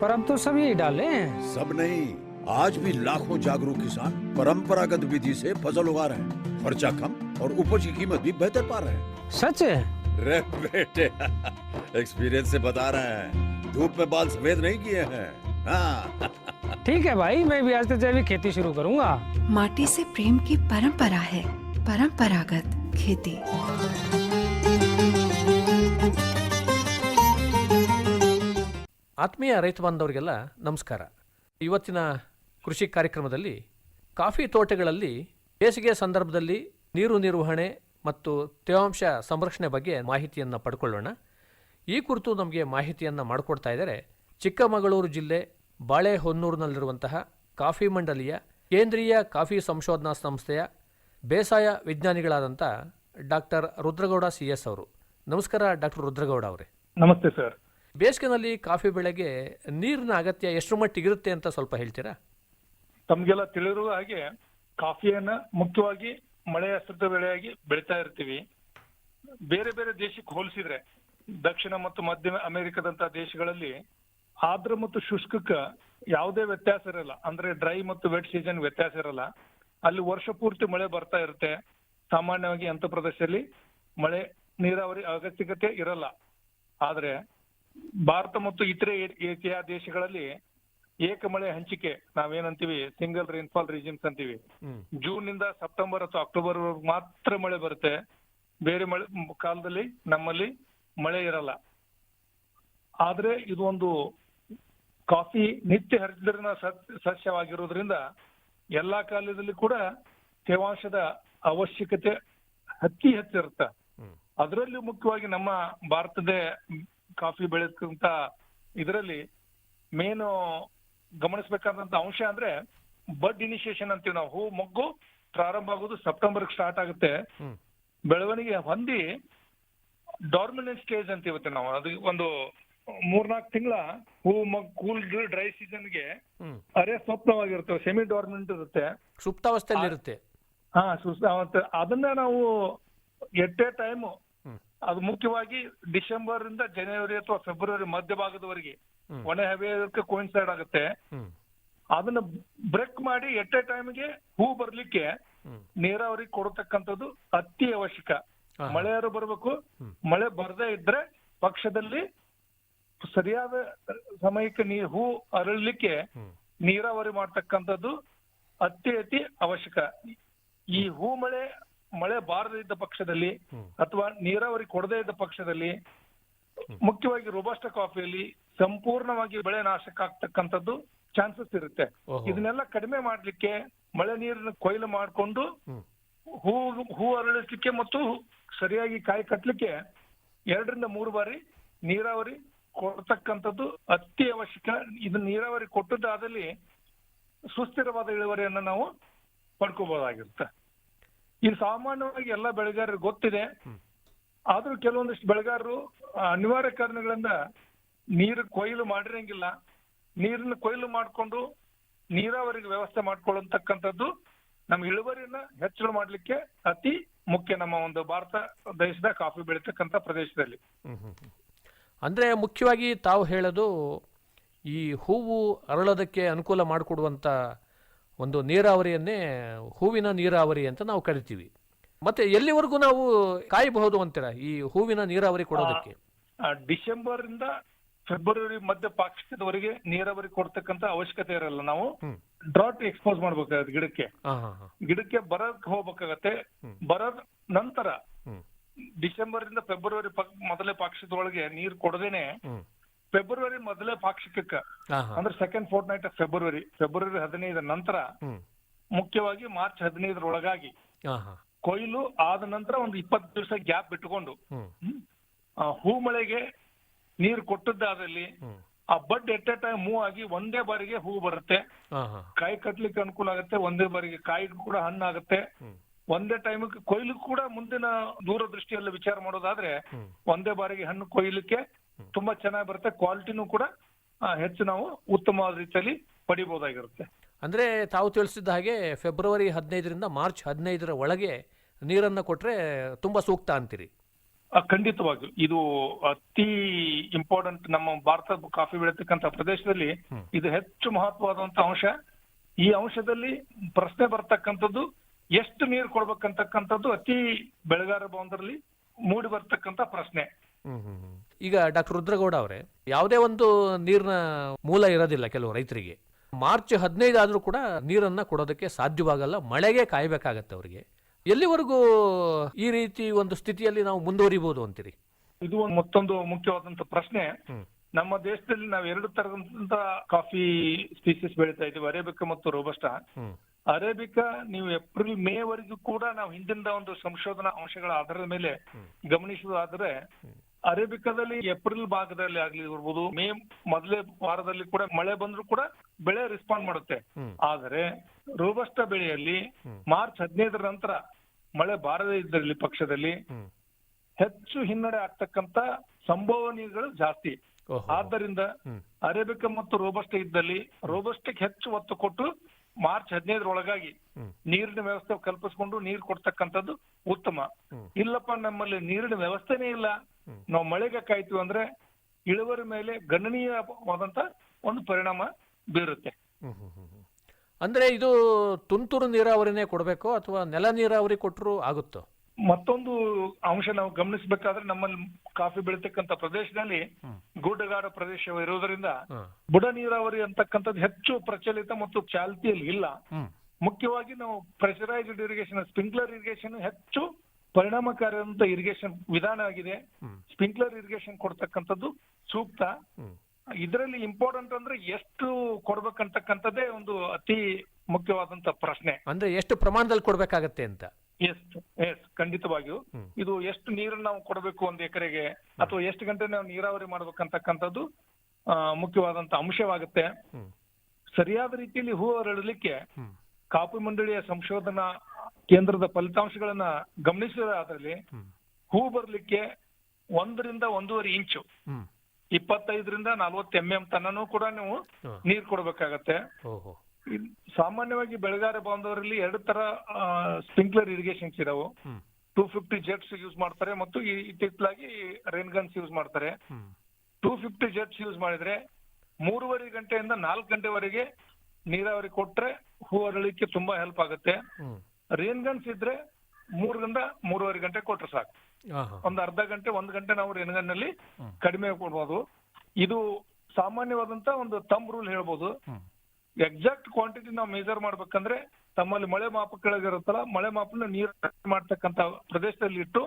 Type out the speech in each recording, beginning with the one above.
पर अब तो सब यही डाले हैं। सब नहीं आज भी लाखों जागरूक किसान परंपरागत विधि से फ़सल उगा रहे हैं। खर्चा कम और उपज की कीमत भी बेहतर पा रहे हैं। सच है? रे बेटे एक्सपीरियंस से बता रहे हैं। धूप में बाल सफ़ेद नहीं किए हैं। हाँ। ठीक है भाई मैं भी आज से जैविक खेती शुरू करूँगा। माटी से प्रेम की परंपरा है परंपरागत खेती। ಆತ್ಮೀಯ ರೈತ ಬಾಂಧವರಿಗೆಲ್ಲ ನಮಸ್ಕಾರ. ಇವತ್ತಿನ ಕೃಷಿ ಕಾರ್ಯಕ್ರಮದಲ್ಲಿ ಕಾಫಿ ತೋಟಗಳಲ್ಲಿ ಬೇಸಿಗೆ ಸಂದರ್ಭದಲ್ಲಿ ನೀರು ನಿರ್ವಹಣೆ ಮತ್ತು ತೇವಾಂಶ ಸಂರಕ್ಷಣೆ ಬಗ್ಗೆ ಮಾಹಿತಿಯನ್ನು ಪಡ್ಕೊಳ್ಳೋಣ. ಈ ಕುರಿತು ನಮಗೆ ಮಾಹಿತಿಯನ್ನು ಮಾಡಿಕೊಡ್ತಾ ಇದ್ದಾರೆ ಚಿಕ್ಕಮಗಳೂರು ಜಿಲ್ಲೆ ಬಾಳೆಹೊನ್ನೂರಿನಲ್ಲಿರುವಂತಹ ಕಾಫಿ ಮಂಡಲಿಯ ಕೇಂದ್ರೀಯ ಕಾಫಿ ಸಂಶೋಧನಾ ಸಂಸ್ಥೆಯ ಬೇಸಾಯ ವಿಜ್ಞಾನಿಗಳಾದಂಥ ಡಾಕ್ಟರ್ ರುದ್ರಗೌಡ ಸಿ ಎಸ್ ಅವರು. ನಮಸ್ಕಾರ ಡಾಕ್ಟರ್ ರುದ್ರಗೌಡ ಅವರೇ. ನಮಸ್ತೆ ಸರ್. ಬೇಸಿಗೆನಲ್ಲಿ ಕಾಫಿ ಬೆಳೆಗೆ ನೀರಿನ ಅಗತ್ಯ ಎಷ್ಟು ಮಟ್ಟಿಗಿರುತ್ತೆ ಅಂತ ಸ್ವಲ್ಪ ಹೇಳ್ತೀರಾ? ತಮ್ಗೆಲ್ಲ ತಿಳಿದಿರುವ ಹಾಗೆ ಕಾಫಿಯನ್ನ ಮುಖ್ಯವಾಗಿ ಮಳೆಯಾಶ್ರಿತ ಬೆಳೆಯಾಗಿ ಬೆಳಿತಾ ಇರ್ತೀವಿ. ಬೇರೆ ಬೇರೆ ದೇಶಕ್ಕೆ ಹೋಲಿಸಿದ್ರೆ ದಕ್ಷಿಣ ಮತ್ತು ಮಧ್ಯ ಅಮೆರಿಕದಂತ ದೇಶಗಳಲ್ಲಿ ಆರ್ದ್ರ ಮತ್ತು ಶುಷ್ಕಕ್ಕ ಯಾವುದೇ ವ್ಯತ್ಯಾಸ ಇರಲ್ಲ. ಅಂದ್ರೆ ಡ್ರೈ ಮತ್ತು ವೆಟ್ ಸೀಸನ್ ವ್ಯತ್ಯಾಸ ಇರಲ್ಲ. ಅಲ್ಲಿ ವರ್ಷ ಪೂರ್ತಿ ಮಳೆ ಬರ್ತಾ ಇರುತ್ತೆ. ಸಾಮಾನ್ಯವಾಗಿ ಅಂತ ಪ್ರದೇಶದಲ್ಲಿ ಮಳೆ ನೀರಾವರಿ ಅಗತ್ಯತೆ ಇರಲ್ಲ. ಆದ್ರೆ ಭಾರತ ಮತ್ತು ಇತರೆ ಏಷ್ಯಾ ದೇಶಗಳಲ್ಲಿ ಏಕ ಮಳೆ ಹಂಚಿಕೆ ನಾವೇನಂತೀವಿ? ಸಿಂಗಲ್ ರೈನ್ಫಾಲ್ ರೀಜನ್ಸ್ ಅಂತೀವಿ. ಜೂನ್ನಿಂದ ಸೆಪ್ಟೆಂಬರ್ ಅಥವಾ ಅಕ್ಟೋಬರ್ ಮಾತ್ರ ಮಳೆ ಬರುತ್ತೆ. ಬೇರೆ ಮಳೆ ಕಾಲದಲ್ಲಿ ನಮ್ಮಲ್ಲಿ ಮಳೆ ಇರಲ್ಲ. ಆದ್ರೆ ಇದು ಒಂದು ಕಾಫಿ ನಿತ್ಯ ಹರಿದ್ರನ ಸಸ್ಯವಾಗಿರೋದ್ರಿಂದ ಎಲ್ಲಾ ಕಾಲದಲ್ಲಿ ಕೂಡ ತೇವಾಂಶದ ಅವಶ್ಯಕತೆ ಹತ್ತಿ ಹತ್ತಿರುತ್ತ. ಅದರಲ್ಲಿ ಮುಖ್ಯವಾಗಿ ನಮ್ಮ ಭಾರತದ ಕಾಫಿ ಬೆಳೆದಂತ ಇದರಲ್ಲಿ ಮೇನ್ ಗಮನಿಸಬೇಕಾದಂತ ಅಂಶ ಅಂದ್ರೆ ಬಡ್ ಇನಿಷಿಯೇಷನ್ ಅಂತೀವಿ ನಾವು. ಹೂ ಮೊಗ್ಗು ಪ್ರಾರಂಭ ಆಗೋದು ಸೆಪ್ಟೆಂಬರ್ ಸ್ಟಾರ್ಟ್ ಆಗುತ್ತೆ. ಬೆಳವಣಿಗೆ ಹೊಂದಿ ಡಾರ್ಮಿನೆಂಟ್ ಸ್ಟೇಜ್ ಅಂತ ಇವತ್ತೆ ನಾವು. ಅದು ಒಂದು ಮೂರ್ನಾಲ್ಕು ತಿಂಗಳ ಹೂ ಮಗ್ ಕೂಲ್ ಡ್ರೈ ಸೀಸನ್ಗೆ ಗೆ ಅರೆ ಸ್ವಪ್ನವಾಗಿರುತ್ತೆ ಸೆಮಿ ಡಾರ್ಮಿನೆಂಟ್ ಇರುತ್ತೆ ಸುಪ್ತಾವಸ್ಥೆಯಲ್ಲಿ ಇರುತ್ತೆ ಹಾ ಸುಸ್ತ ಅದನ್ನ ನಾವು ಎಟ್ ಎ ಟೈಮ್. ಅದು ಮುಖ್ಯವಾಗಿ ಡಿಸೆಂಬರ್ ಇಂದ ಜನವರಿ ಅಥವಾ ಫೆಬ್ರವರಿ ಮಧ್ಯಭಾಗದವರೆಗೆ ಭಾಗದವರೆಗೆ ಒಣ ಹವೆಯಕ್ಕೆ ಕೋಯಿನ್ಸೈಡ್ ಆಗುತ್ತೆ. ಅದನ್ನ ಬ್ರೇಕ್ ಮಾಡಿ ಎಟ್ ಎ ಟೈಮ್ಗೆ ಹೂ ಬರ್ಲಿಕ್ಕೆ. ನೀರಾವರಿ ಕೊಡತಕ್ಕಂಥದ್ದು ಅತಿ ಅವಶ್ಯಕ. ಮಳೆಯಾರು ಬರಬೇಕು. ಮಳೆ ಬರದೇ ಇದ್ರೆ ಪಕ್ಷದಲ್ಲಿ ಸರಿಯಾದ ಸಮಯಕ್ಕೆ ನೀ ಹೂ ಅರಳಲಿಕ್ಕೆ ನೀರಾವರಿ ಮಾಡ್ತಕ್ಕಂಥದ್ದು ಅತಿ ಅತಿ ಅವಶ್ಯಕ. ಈ ಹೂ ಮಳೆ ಮಳೆ ಬಾರದೇ ಇದ್ದ ಪಕ್ಷದಲ್ಲಿ ಅಥವಾ ನೀರಾವರಿ ಕೊಡದೇ ಇದ್ದ ಪಕ್ಷದಲ್ಲಿ ಮುಖ್ಯವಾಗಿ ರೋಬಸ್ಟ ಕಾಫಿಯಲ್ಲಿ ಸಂಪೂರ್ಣವಾಗಿ ಬೆಳೆ ನಾಶಕ್ಕಾಗ್ತಕ್ಕಂಥದ್ದು ಚಾನ್ಸಸ್ ಇರುತ್ತೆ. ಇದನ್ನೆಲ್ಲ ಕಡಿಮೆ ಮಾಡ್ಲಿಕ್ಕೆ ಮಳೆ ನೀರನ್ನ ಕೊಯ್ಲು ಮಾಡಿಕೊಂಡು. ಹೂ ಹೂ ಅರಳಿಸ್ಲಿಕ್ಕೆ ಮತ್ತು ಸರಿಯಾಗಿ ಕಾಯಿ ಕಟ್ಟಲಿಕ್ಕೆ ಎರಡರಿಂದ ಮೂರು ಬಾರಿ ನೀರಾವರಿ ಕೊಡ್ತಕ್ಕಂಥದ್ದು ಅತಿ ಅವಶ್ಯಕ ಇದು ನೀರಾವರಿ ಕೊಟ್ಟದ್ದಾದಲ್ಲಿ ಸುಸ್ಥಿರವಾದ ಇಳುವರಿಯನ್ನು ನಾವು ಪಡ್ಕೋಬಹುದಾಗಿರುತ್ತೆ ಇದು ಸಾಮಾನ್ಯವಾಗಿ ಎಲ್ಲ ಬೆಳೆಗಾರರಿಗೆ ಗೊತ್ತಿದೆ. ಆದ್ರೂ ಕೆಲವೊಂದಿಷ್ಟು ಬೆಳೆಗಾರರು ಅನಿವಾರ್ಯ ಕಾರಣಗಳಿಂದ ನೀರು ಕೊಯ್ಲು ಮಾಡಿರಂಗಿಲ್ಲ. ನೀರನ್ನ ಕೊಯ್ಲು ಮಾಡಿಕೊಂಡು ನೀರಾವರಿಗೆ ವ್ಯವಸ್ಥೆ ಮಾಡ್ಕೊಳ್ಳತಕ್ಕಂಥದ್ದು ನಮ್ಮ ಇಳುವರಿಯನ್ನ ಹೆಚ್ಚಳ ಮಾಡ್ಲಿಕ್ಕೆ ಅತಿ ಮುಖ್ಯ ನಮ್ಮ ಒಂದು ಭಾರತ ದೇಶದ ಕಾಫಿ ಬೆಳೀತಕ್ಕಂಥ ಪ್ರದೇಶದಲ್ಲಿ. ಅಂದ್ರೆ ಮುಖ್ಯವಾಗಿ ತಾವು ಹೇಳೋದು ಈ ಹೂವು ಅರಳೋದಕ್ಕೆ ಅನುಕೂಲ ಮಾಡಿಕೊಡುವಂಥ ಒಂದು ನೀರಾವರಿಯನ್ನೇ ಹೂವಿನ ನೀರಾವರಿ ಅಂತ ನಾವು ಕರಿತೀವಿ. ಮತ್ತೆ ಎಲ್ಲಿವರೆಗೂ ನಾವು ಕಾಯಬಹುದು ಅಂತೀರ ಈ ಹೂವಿನ ನೀರಾವರಿ ಕೊಡೋದಕ್ಕೆ? ಡಿಸೆಂಬರ್ ಇಂದ ಫೆಬ್ರವರಿ ಮಧ್ಯ ಪಾಕ್ಷಿಕದವರೆಗೆ ನೀರಾವರಿ ಕೊಡ್ತಕ್ಕಂತ ಅವಶ್ಯಕತೆ ಇರಲ್ಲ ನಾವು. ಡ್ರಾಟ್ ಎಕ್ಸ್ಪೋಸ್ ಮಾಡ್ಬೇಕಾಗತ್ತೆ ಗಿಡಕ್ಕೆ. ಗಿಡಕ್ಕೆ ಬರಕ್ ಹೋಗ್ಬೇಕಾಗತ್ತೆ. ಬರೋದ್ ನಂತರ ಡಿಸೆಂಬರ್ ಇಂದ ಫೆಬ್ರವರಿ ಮೊದಲೇ ಪಾಕ್ಷಿಕದೊಳಗೆ ನೀರ್ ಕೊಡದೇನೆ ಫೆಬ್ರವರಿ ಮೊದಲೇ ಪಾಕ್ಷಿಕಕ್ಕ ಅಂದ್ರೆ second fortnight of February ಫೆಬ್ರವರಿ ಹದಿನೈದರ ನಂತರ ಮುಖ್ಯವಾಗಿ ಮಾರ್ಚ್ ಹದಿನೈದರ ಒಳಗಾಗಿ ಕೊಯ್ಲು ಆದ ನಂತರ ಒಂದು ಇಪ್ಪತ್ತು ದಿವಸ ಗ್ಯಾಪ್ ಬಿಟ್ಟುಕೊಂಡು ಹೂ ಮಳೆಗೆ ನೀರು ಕೊಟ್ಟದ್ದಾದಲ್ಲಿ ಆ ಬಡ್ ಎಟ್ ಎ ಟೈಮ್ ಮೂವ್ ಆಗಿ ಒಂದೇ ಬಾರಿಗೆ ಹೂ ಬರುತ್ತೆ. ಕಾಯಿ ಕಟ್ಲಿಕ್ಕೆ ಅನುಕೂಲ ಆಗುತ್ತೆ ಒಂದೇ ಬಾರಿಗೆ ಕಾಯಿ ಕೂಡ ಹಣ್ಣಾಗುತ್ತೆ. ಆಗುತ್ತೆ ಒಂದೇ ಟೈಮ್ ಕೊಯ್ಲು ಕೂಡ ಮುಂದಿನ ದೂರದೃಷ್ಟಿಯಲ್ಲಿ ವಿಚಾರ ಮಾಡೋದಾದ್ರೆ ಒಂದೇ ಬಾರಿಗೆ ಹಣ್ಣು ಕೊಯ್ಲಿಕ್ಕೆ ತುಂಬಾ ಚೆನ್ನಾಗಿ ಬರುತ್ತೆ. ಕ್ವಾಲಿಟಿನೂ ಕೂಡ ಹೆಚ್ಚು ನಾವು ಉತ್ತಮವಾದ ರೀತಿಯಲ್ಲಿ ಪಡಿಬಹುದಾಗಿರುತ್ತೆ ಅಂದ್ರೆ ತಾವು ತಿಳಿಸಿದ ಹಾಗೆ ಫೆಬ್ರವರಿ ಹದಿನೈದರಿಂದ ಮಾರ್ಚ್ ಹದಿನೈದರ ಒಳಗೆ ನೀರನ್ನು ಕೊಟ್ರೆ ತುಂಬಾ ಸೂಕ್ತ ಅಂತೀರಿ? ಆ, ಖಂಡಿತವಾಗಿಯೂ. ಇದು ಅತಿ ಇಂಪಾರ್ಟೆಂಟ್ ನಮ್ಮ ಭಾರತ ಕಾಫಿ ಬೆಳೆತಕ್ಕಂತ ಪ್ರದೇಶದಲ್ಲಿ ಇದು ಹೆಚ್ಚು ಮಹತ್ವವಾದಂತ ಅಂಶ. ಈ ಅಂಶದಲ್ಲಿ ಪ್ರಶ್ನೆ ಬರ್ತಕ್ಕಂಥದ್ದು ಎಷ್ಟು ನೀರು ಕೊಡ್ಬೇಕಂತಕ್ಕಂಥದ್ದು ಅತಿ ಬೆಳೆಗಾರ ಬಾಂಧವರಲ್ಲಿ ಮೂಡಿ ಬರ್ತಕ್ಕಂಥ ಪ್ರಶ್ನೆ. ಈಗ ಡಾಕ್ಟರ್ ರುದ್ರಗೌಡ ಅವರೇ ಯಾವುದೇ ಒಂದು ನೀರಿನ ಮೂಲ ಇರೋದಿಲ್ಲ ಕೆಲವು ರೈತರಿಗೆ. ಮಾರ್ಚ್ ಹದಿನೈದು ಆದರೂ ಕೂಡ ನೀರನ್ನ ಕೊಡೋದಕ್ಕೆ ಸಾಧ್ಯವಾಗಲ್ಲ ಮಳೆಗೆ ಕಾಯಬೇಕಾಗತ್ತೆ ಅವರಿಗೆ. ಎಲ್ಲಿವರೆಗೂ ಈ ರೀತಿ ಒಂದು ಸ್ಥಿತಿಯಲ್ಲಿ ನಾವು ಮುಂದುವರಿಬಹುದು ಅಂತೀರಿ? ಇದು ಒಂದು ಮತ್ತೊಂದು ಮುಖ್ಯವಾದಂತ ಪ್ರಶ್ನೆ. ನಮ್ಮ ದೇಶದಲ್ಲಿ ನಾವು ಎರಡು ತರದಂತ ಕಾಫಿ ಸ್ಪೀಸೀಸ್ ಬೆಳೀತಾ ಇದ್ದೀವಿ ಅರೇಬಿಕಾ ಮತ್ತು ರೋಬಸ್ಟಾ. ಅರೇಬಿಕಾ ನೀವು ಏಪ್ರಿಲ್ ಮೇ ವರೆಗೂ ಕೂಡ ನಾವು ಹಿಂದಿನ ಒಂದು ಸಂಶೋಧನಾ ಅಂಶಗಳ ಆಧಾರದ ಮೇಲೆ. ಗಮನಿಸುವುದಾದ್ರೆ ಅರೇಬಿಕಾದಲ್ಲಿ ಏಪ್ರಿಲ್ ಭಾಗದಲ್ಲಿ ಆಗ್ಲಿ ಇರ್ಬೋದು ಮೇ ಮೊದಲೇ ವಾರದಲ್ಲಿ ಕೂಡ ಮಳೆ ಬಂದ್ರು ಕೂಡ ಬೆಳೆ ರೆಸ್ಪಾಂಡ್ ಮಾಡುತ್ತೆ. ಆದರೆ ರೋಬಸ್ಟ ಬೆಳೆಯಲ್ಲಿ. ಮಾರ್ಚ್ ಹದಿನೈದರ ನಂತರ ಮಳೆ ಬಾರದೇ ಇದ್ದಲ್ಲಿ ಪಕ್ಷದಲ್ಲಿ ಹೆಚ್ಚು ಹಿನ್ನಡೆ ಆಗ್ತಕ್ಕಂತ ಸಂಭವನೀಯಗಳು ಜಾಸ್ತಿ. ಆದ್ದರಿಂದ ಅರೇಬಿಕ ಮತ್ತು ರೋಬಸ್ಟ ಇದ್ದಲ್ಲಿ ರೋಬಸ್ಟ್ ಹೆಚ್ಚು ಒತ್ತು ಕೊಟ್ಟು ಮಾರ್ಚ್ ಹದಿನೈದರೊಳಗಾಗಿ ಒಳಗಾಗಿ ನೀರಿನ ವ್ಯವಸ್ಥೆ ಕಲ್ಪಿಸಿಕೊಂಡು ನೀರು ಕೊಡ್ತಕ್ಕಂಥದ್ದು ಉತ್ತಮ. ಇಲ್ಲಪ್ಪ ನಮ್ಮಲ್ಲಿ ನೀರಿನ ವ್ಯವಸ್ಥೆನೇ ಇಲ್ಲ. ನಾವು ಮಳೆಗೆ ಕಾಯ್ತೀವಿ ಅಂದ್ರೆ ಇಳುವರಿ ಮೇಲೆ ಗಣನೀಯವಾದಂತ ಒಂದು ಪರಿಣಾಮ ಬೀರುತ್ತೆ. ಅಂದ್ರೆ ಇದು ತುಂತುರು ನೀರಾವರಿನೇ ಕೊಡಬೇಕು ಅಥವಾ ನೆಲ ನೀರಾವರಿ ಕೊಟ್ಟರು ಆಗುತ್ತೋ? ಮತ್ತೊಂದು ಅಂಶ ನಾವು ಗಮನಿಸಬೇಕಾದ್ರೆ ನಮ್ಮಲ್ಲಿ ಕಾಫಿ ಬೆಳೀತಕ್ಕಂತ ಪ್ರದೇಶದಲ್ಲಿ ಗುಡ್ಡಗಾಡು ಗುಡ್ಡಗಾಡ ಪ್ರದೇಶ ಇರುವುದರಿಂದ ಬುಡ ನೀರಾವರಿ ಅಂತಕ್ಕಂಥದ್ದು ಹೆಚ್ಚು ಪ್ರಚಲಿತ ಮತ್ತು ಚಾಲ್ತಿಯಲ್ಲಿ ಇಲ್ಲ. ಮುಖ್ಯವಾಗಿ ನಾವು ಪ್ರೆಷರೈಸ್ಡ್ ಇರಿಗೇಷನ್ ಸ್ಪ್ರಿಂಕ್ಲರ್ ಇರಿಗೇಷನ್ ಹೆಚ್ಚು ಪರಿಣಾಮಕಾರಿಯಾದಂತ ಇರಿಗೇಷನ್ ವಿಧಾನ ಆಗಿದೆ. ಸ್ಪ್ರಿಂಕ್ಲರ್ ಇರಿಗೇಷನ್ ಕೊಡ್ತಕ್ಕಂಥದ್ದು ಸೂಕ್ತ. ಇದರಲ್ಲಿ ಇಂಪಾರ್ಟೆಂಟ್ ಅಂದ್ರೆ ಎಷ್ಟು ಕೊಡ್ಬೇಕಂತಕ್ಕಂಥದ್ದೇ ಒಂದು ಅತಿ ಮುಖ್ಯವಾದಂತ ಪ್ರಶ್ನೆ. ಅಂದ್ರೆ ಎಷ್ಟು ಪ್ರಮಾಣದಲ್ಲಿ ಕೊಡ್ಬೇಕಾಗತ್ತೆ ಅಂತ? ಎಸ್ ಎಸ್ ಖಂಡಿತವಾಗಿಯೂ. ಇದು ಎಷ್ಟು ನೀರನ್ನು ನಾವು ಕೊಡಬೇಕು ಒಂದು ಎಕರೆಗೆ ಅಥವಾ ಎಷ್ಟು ಗಂಟೆ ನಾವು ನೀರಾವರಿ ಮಾಡ್ಬೇಕಂತಕ್ಕಂಥದ್ದು ಮುಖ್ಯವಾದಂತ ಅಂಶವಾಗುತ್ತೆ. ಸರಿಯಾದ ರೀತಿಯಲ್ಲಿ ಹೂ ಅರಳಲಿಕ್ಕೆ ಕಾಪು ಮಂಡಳಿಯ ಸಂಶೋಧನಾ ಕೇಂದ್ರದ ಫಲಿತಾಂಶಗಳನ್ನ ಗಮನಿಸಿದ್ರೆ ಅದರಲ್ಲಿ ಹೂ ಬರ್ಲಿಕ್ಕೆ ಒಂದರಿಂದ ಒಂದೂವರೆ ಇಂಚು. ಇಪ್ಪತ್ತೈದರಿಂದ ನಲ್ವತ್ತು ಎಂ ಎಂ ತನನೂ ಕೂಡ ನೀವು ನೀರ್ ಕೊಡ್ಬೇಕಾಗತ್ತೆ. ಸಾಮಾನ್ಯವಾಗಿ ಬೆಳೆಗಾರ ಬಾಂಧವರಲ್ಲಿ ಎರಡು ತರ ಸ್ಪ್ರಿಂಕ್ಲರ್ ಇರಿಗೇಷನ್ಸ್ ಇದಾವು. ಟೂ ಫಿಫ್ಟಿ ಜೆಟ್ಸ್ ಯೂಸ್ ಮಾಡ್ತಾರೆ ಮತ್ತು ಇತ್ತಿತ್ತಲಾಗಿ ರೈನ್ ಗನ್ಸ್ ಯೂಸ್ ಮಾಡ್ತಾರೆ. ಟೂ ಫಿಫ್ಟಿ ಜೆಟ್ಸ್ ಯೂಸ್ ಮಾಡಿದ್ರೆ ಮೂರುವರೆ ಗಂಟೆಯಿಂದ ನಾಲ್ಕು ಗಂಟೆವರೆಗೆ ನೀರಾವರಿ ಕೊಟ್ರೆ ಹೂ ಅರಳಿಕ್ಕೆ ತುಂಬಾ ಹೆಲ್ಪ್ ಆಗುತ್ತೆ. ರೇನ್ ಗನ್ಸ್ ಇದ್ರೆ ಮೂರರಿಂದ ಮೂರುವರೆ ಗಂಟೆ ಕೊಟ್ರೆ ಸಾಕು. ಒಂದು ಅರ್ಧ ಗಂಟೆ ಒಂದ್ ಗಂಟೆ ನಾವು ರೇನ್ ಗನ್ನಲ್ಲಿ ಕಡಿಮೆ ಕೊಡ್ಬೋದು ಇದು ಸಾಮಾನ್ಯವಾದಂತ ಒಂದು ತಮ್ ರೂಲ್ ಹೇಳ್ಬೋದು ಎಕ್ಸಾಕ್ಟ್ ಕ್ವಾಂಟಿಟಿ ನಾವು ಮೇಜರ್ ಮಾಡ್ಬೇಕಂದ್ರೆ ತಮ್ಮಲ್ಲಿ ಮಳೆ ಮಾಪಕಗಳಿರುತ್ತಲ್ಲ ಮಳೆ ಮಾಪನ ನೀರು ಮಾಡ್ತಕ್ಕಂತ ಪ್ರದೇಶದಲ್ಲಿ ಇಟ್ಟು.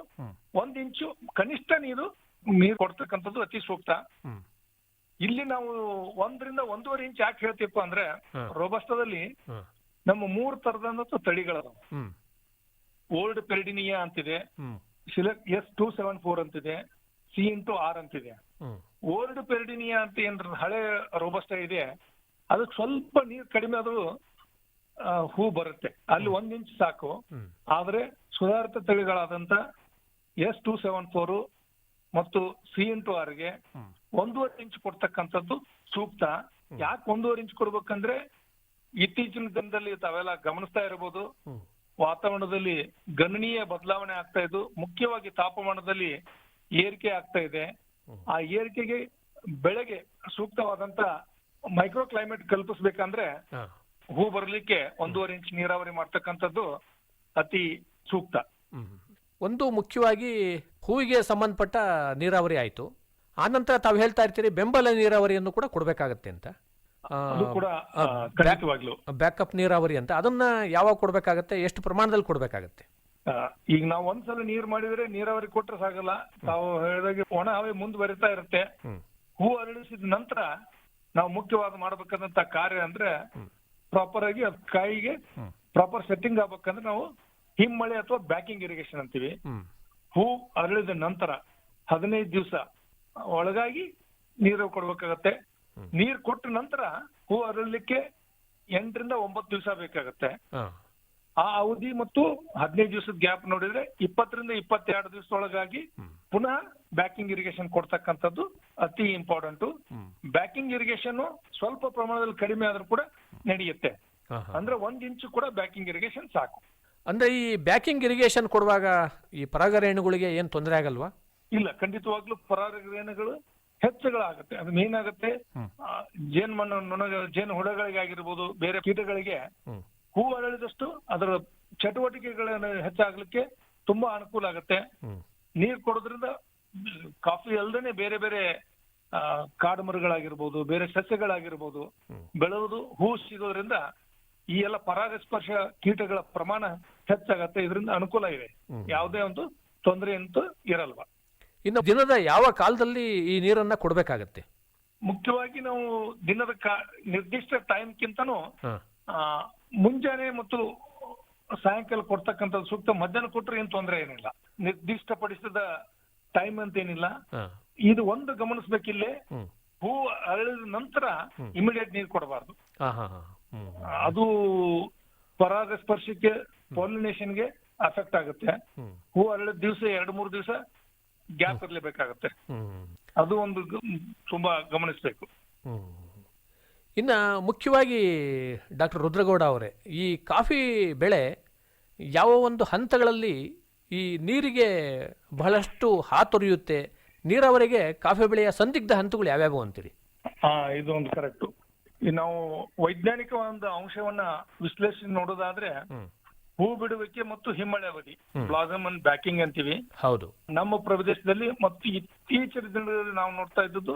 ಒಂದ್ ಇಂಚು ಕನಿಷ್ಠ ನೀರು ನೀರು ಕೊಡ್ತಕ್ಕಂಥದ್ದು ಅತಿ ಸೂಕ್ತ ಇಲ್ಲಿ ನಾವು ಒಂದರಿಂದ ಒಂದೂವರೆ ಇಂಚ್ ಯಾಕೆ ಹೇಳ್ತೀವಪ್ಪ ಅಂದ್ರೆ. ರೋಬಸ್ಟದಲ್ಲಿ. ನಮ್ಮ ಮೂರು ತರದಂತ ತಳಿಗಳದಾವ. ಹ್ಮ್. ಓಲ್ಡ್ ಪೆರಿಡಿನಿಯಾ ಅಂತಿದೆ. Select S two seven four ಅಂತಿದೆ. ಸಿ ಇಂಟು ಆರ್ ಅಂತಿದೆ. ಓಲ್ಡ್ ಪೆರಿಡಿನಿಯಾ ಅಂತ ಏನ್ ಹಳೆ ರೋಬಸ್ಟ ಇದೆ ಅದಕ್ಕೆ ಸ್ವಲ್ಪ ನೀರು ಕಡಿಮೆ ಆದ್ರೂ ಹೂ ಬರುತ್ತೆ. ಅಲ್ಲಿ ಒಂದ್ ಇಂಚ್ ಸಾಕು. ಆದ್ರೆ ಸುಧಾರಿತ ತಳಿಗಳಾದಂತ ಎಸ್ ಟೂ ಸೆವೆನ್ ಫೋರ್ ಮತ್ತು ಸಿ ಇಂಟು ಆರ್ಗೆ ಗೆ ಒಂದೂವರೆ ಇಂಚ್ ಕೊಡ್ತಕ್ಕಂಥದ್ದು ಸೂಕ್ತ. ಯಾಕೆ ಒಂದೂವರೆ ಇಂಚ್ ಕೊಡ್ಬೇಕಂದ್ರೆ ಇತ್ತೀಚಿನ ದಿನದಲ್ಲಿ ತಾವೆಲ್ಲ ಗಮನಿಸ್ತಾ ಇರಬಹುದು. ವಾತಾವರಣದಲ್ಲಿ ಗಣನೀಯ ಬದಲಾವಣೆ ಆಗ್ತಾ ಇದ್ದು ಮುಖ್ಯವಾಗಿ ತಾಪಮಾನದಲ್ಲಿ ಏರಿಕೆ ಆಗ್ತಾ ಇದೆ. ಆ ಏರಿಕೆಗೆ ಬೆಳೆಗೆ ಸೂಕ್ತವಾದಂತ ಮೈಕ್ರೋ ಕ್ಲೈಮೇಟ್ ಕಲ್ಪಿಸ್ಬೇಕಂದ್ರೆ ಹಾ. ಬರಲಿಕ್ಕೆ ಒಂದೂವರೆ ಇಂಚ್ ನೀರಾವರಿ ಮಾಡ್ತಕ್ಕಂಥದ್ದು ಅತಿ ಸೂಕ್ತ. ಒಂದು ಮುಖ್ಯವಾಗಿ ಹೂವಿಗೆ ಸಂಬಂಧಪಟ್ಟ ನೀರಾವರಿ ಆಯಿತು. ಆನಂತರ ತಾವು ಹೇಳ್ತಾ ಇರ್ತೀರಿ ಬೆಂಬಲ ನೀರಾವರಿಯನ್ನು ಕೂಡ ಕೊಡಬೇಕಾಗತ್ತೆ ಅಂತ. ಅದು ಕೂಡ ಖಂಡಿತವಾಗ್ಲು. ಬ್ಯಾಕಪ್ ನೀರಾವರಿ ಅಂತ. ಅದನ್ನ ಯಾವಾಗ ಕೊಡ್ಬೇಕಾಗತ್ತೆ? ಎಷ್ಟು ಪ್ರಮಾಣದಲ್ಲಿ ಕೊಡ್ಬೇಕಾಗತ್ತೆ? ಈಗ ನಾವು ಒಂದ್ಸಲ ನೀರ್ ಮಾಡಿದ್ರೆ ನೀರಾವರಿ ಕೊಟ್ಟರೆ ಸಾಗಲ್ಲ. ತಾವು ಹೇಳಿದಾಗ ಒಣ ಹವೆ ಮುಂದುವರಿತಾ ಇರುತ್ತೆ. ಹೂ ಅರಳಿಸಿದ ನಂತರ ನಾವು ಮುಖ್ಯವಾದ ಮಾಡಬೇಕಾದಂತ ಕಾರ್ಯ ಅಂದ್ರೆ ಪ್ರಾಪರ್ ಆಗಿ ಕಾಯಿಗೆ ಪ್ರಾಪರ್ ಸೆಟ್ಟಿಂಗ್ ಆಗ್ಬೇಕಂದ್ರೆ ನಾವು ಹಿಮ್ಮಳೆ ಅಥವಾ ಬ್ಯಾಕಿಂಗ್ ಇರಿಗೇಷನ್ ಅಂತೀವಿ. ಹೂ ಅರಳಿದ ನಂತರ ಹದಿನೈದು ದಿವಸ ಒಳಗಾಗಿ ನೀರು ಕೊಡ್ಬೇಕಾಗತ್ತೆ. ನೀರ್ ಕೊಟ್ಟ ನಂತರ ಹೂ ಅರಳಲಿಕ್ಕೆ ಎಂಟರಿಂದ ಒಂಬತ್ತು ದಿವಸ ಬೇಕಾಗತ್ತೆ. ಆ ಅವಧಿ ಮತ್ತು ಹದಿನೈದು ದಿವಸದ ಗ್ಯಾಪ್ ನೋಡಿದ್ರೆ ಇಪ್ಪತ್ತರಿಂದ ಇಪ್ಪತ್ತೆರಡು ದಿವಸದೊಳಗಾಗಿ ಪುನಃ ಬ್ಯಾಕಿಂಗ್ ಇರಿಗೇಷನ್ ಕೊಡ್ತಕ್ಕಂಥದ್ದು ಅತಿ ಇಂಪಾರ್ಟೆಂಟ್. ಬ್ಯಾಕಿಂಗ್ ಇರಿಗೇಷನ್ ಸ್ವಲ್ಪ ಪ್ರಮಾಣದಲ್ಲಿ ಕಡಿಮೆ ಆದ್ರೂ ಕೂಡ ನಡೆಯುತ್ತೆ. ಅಂದ್ರೆ ಒಂದ್ ಇಂಚು ಕೂಡ ಬ್ಯಾಕಿಂಗ್ ಇರಿಗೇಷನ್ ಸಾಕು. ಅಂದ್ರೆ ಈ ಬ್ಯಾಕಿಂಗ್ ಇರಿಗೇಷನ್ ಕೊಡುವಾಗ ಈ ಪರಾಗರೇಣುಗಳಿಗೆ ಏನ್ ತೊಂದರೆ ಆಗಲ್ವಾ? ಇಲ್ಲ ಖಂಡಿತವಾಗ್ಲೂ ಪರಾಗರೇಣುಗಳು ಹೆಚ್ಚುಗಳಾಗುತ್ತೆ ಅದು ಮೇನ್ ಆಗುತ್ತೆ ಆ, ಜೇನ್ಮಣ್ಣು ನೊಣ ಜೇನು ಹುಳಗಳಿಗೆ ಆಗಿರ್ಬೋದು ಬೇರೆ ಕೀಟಗಳಿಗೆ. ಹೂ ಅರಳಿದಷ್ಟು ಅದರ ಚಟುವಟಿಕೆಗಳನ್ನು ಹೆಚ್ಚಾಗ್ಲಿಕ್ಕೆ ತುಂಬಾ ಅನುಕೂಲ ಆಗುತ್ತೆ. ನೀರ್ ಕೊಡೋದ್ರಿಂದ ಕಾಫಿ ಅಲ್ದೇನೆ ಬೇರೆ ಬೇರೆ ಆ, ಕಾಡು ಮರಗಳಾಗಿರ್ಬೋದು ಬೇರೆ ಸಸ್ಯಗಳಾಗಿರ್ಬೋದು ಬೆಳೆಯೋದು ಹೂ ಸಿಗೋದ್ರಿಂದ ಈ ಎಲ್ಲ ಪರಾಗಸ್ಪರ್ಶ ಕೀಟಗಳ ಪ್ರಮಾಣ ಹೆಚ್ಚಾಗತ್ತೆ. ಇದರಿಂದ ಅನುಕೂಲ ಇದೆ. ಯಾವುದೇ ಒಂದು ತೊಂದರೆ ಅಂತೂ ಇರಲ್ವಾ. ಇನ್ನು ದಿನದ ಯಾವ ಕಾಲದಲ್ಲಿ ಈ ನೀರನ್ನ ಕೊಡಬೇಕಾಗತ್ತೆ? ಮುಖ್ಯವಾಗಿ ನಾವು ದಿನದ ನಿರ್ದಿಷ್ಟ ಟೈಮ್ಗಿಂತನೂ ಮುಂಜಾನೆ ಮತ್ತು ಸಾಯಂಕಾಲ ಕೊಡ್ತಕ್ಕಂತ ಸೂಕ್ತ ಮಧ್ಯಾಹ್ನ ಕೊಟ್ಟರೆ ಏನ್ ತೊಂದರೆ ಏನಿಲ್ಲ. ನಿರ್ದಿಷ್ಟಪಡಿಸಿದ ಟೈಮ್ ಅಂತ ಏನಿಲ್ಲ. ಇದು ಒಂದು ಗಮನಿಸ್ಬೇಕಿಲ್ಲೇ. ಹೂ ಅರಳಿದ ನಂತರ ಇಮಿಡಿಯೇಟ್ ನೀರು ಕೊಡಬಾರ್ದು. ಅದು ಪರಾಗ ಸ್ಪರ್ಶಕ್ಕೆ ಪಾಲಿನೇಷನ್ಗೆ ಅಫೆಕ್ಟ್ ಆಗುತ್ತೆ. ಹೂ ಅರಳಿದ ದಿವಸ ಎರಡು ಮೂರು ದಿವಸ ಗ್ಯಾಪ್ ಇರಲೇಬೇಕಾಗತ್ತೆ. ಅದು ಒಂದು ತುಂಬಾ ಗಮನಿಸಬೇಕು ಹ್ಮ್. ಇನ್ನ ಮುಖ್ಯವಾಗಿ ಡಾಕ್ಟರ್ ರುದ್ರಗೌಡ ಅವರೇ ಈ ಕಾಫಿ ಬೆಳೆ ಯಾವ ಒಂದು ಹಂತಗಳಲ್ಲಿ ಈ ನೀರಿಗೆ ಬಹಳಷ್ಟು ಹಾತೊರೆಯುತ್ತೆ ನೀರಾವರಿಗೆ ಕಾಫಿ ಬೆಳೆಯ ಸಂದಿಗ್ಧ ಹಂತಗಳು ಯಾವ್ಯಾವು ಅಂತೀರಿ ಹಾ ಇದು ಒಂದು ಕರೆಕ್ಟ್ ನಾವು ವೈಜ್ಞಾನಿಕ ಒಂದು ಅಂಶವನ್ನ ವಿಶ್ಲೇಷಣೆ ನೋಡೋದಾದ್ರೆ. ಹೂ ಬಿಡುವಿಕೆ ಮತ್ತು ಹಿಮ್ಮಳೆ ಅವಧಿ. ಬ್ಲಾಸಮ್ ಅಂಡ್ ಬ್ಯಾಕಿಂಗ್ ಅಂತೀವಿ. ಹೌದು. ನಮ್ಮ ಪ್ರದೇಶದಲ್ಲಿ ಮತ್ತು ಇತ್ತೀಚಿನ ದಿನಗಳಲ್ಲಿ ನಾವು ನೋಡ್ತಾ ಇದ್ದದ್ದು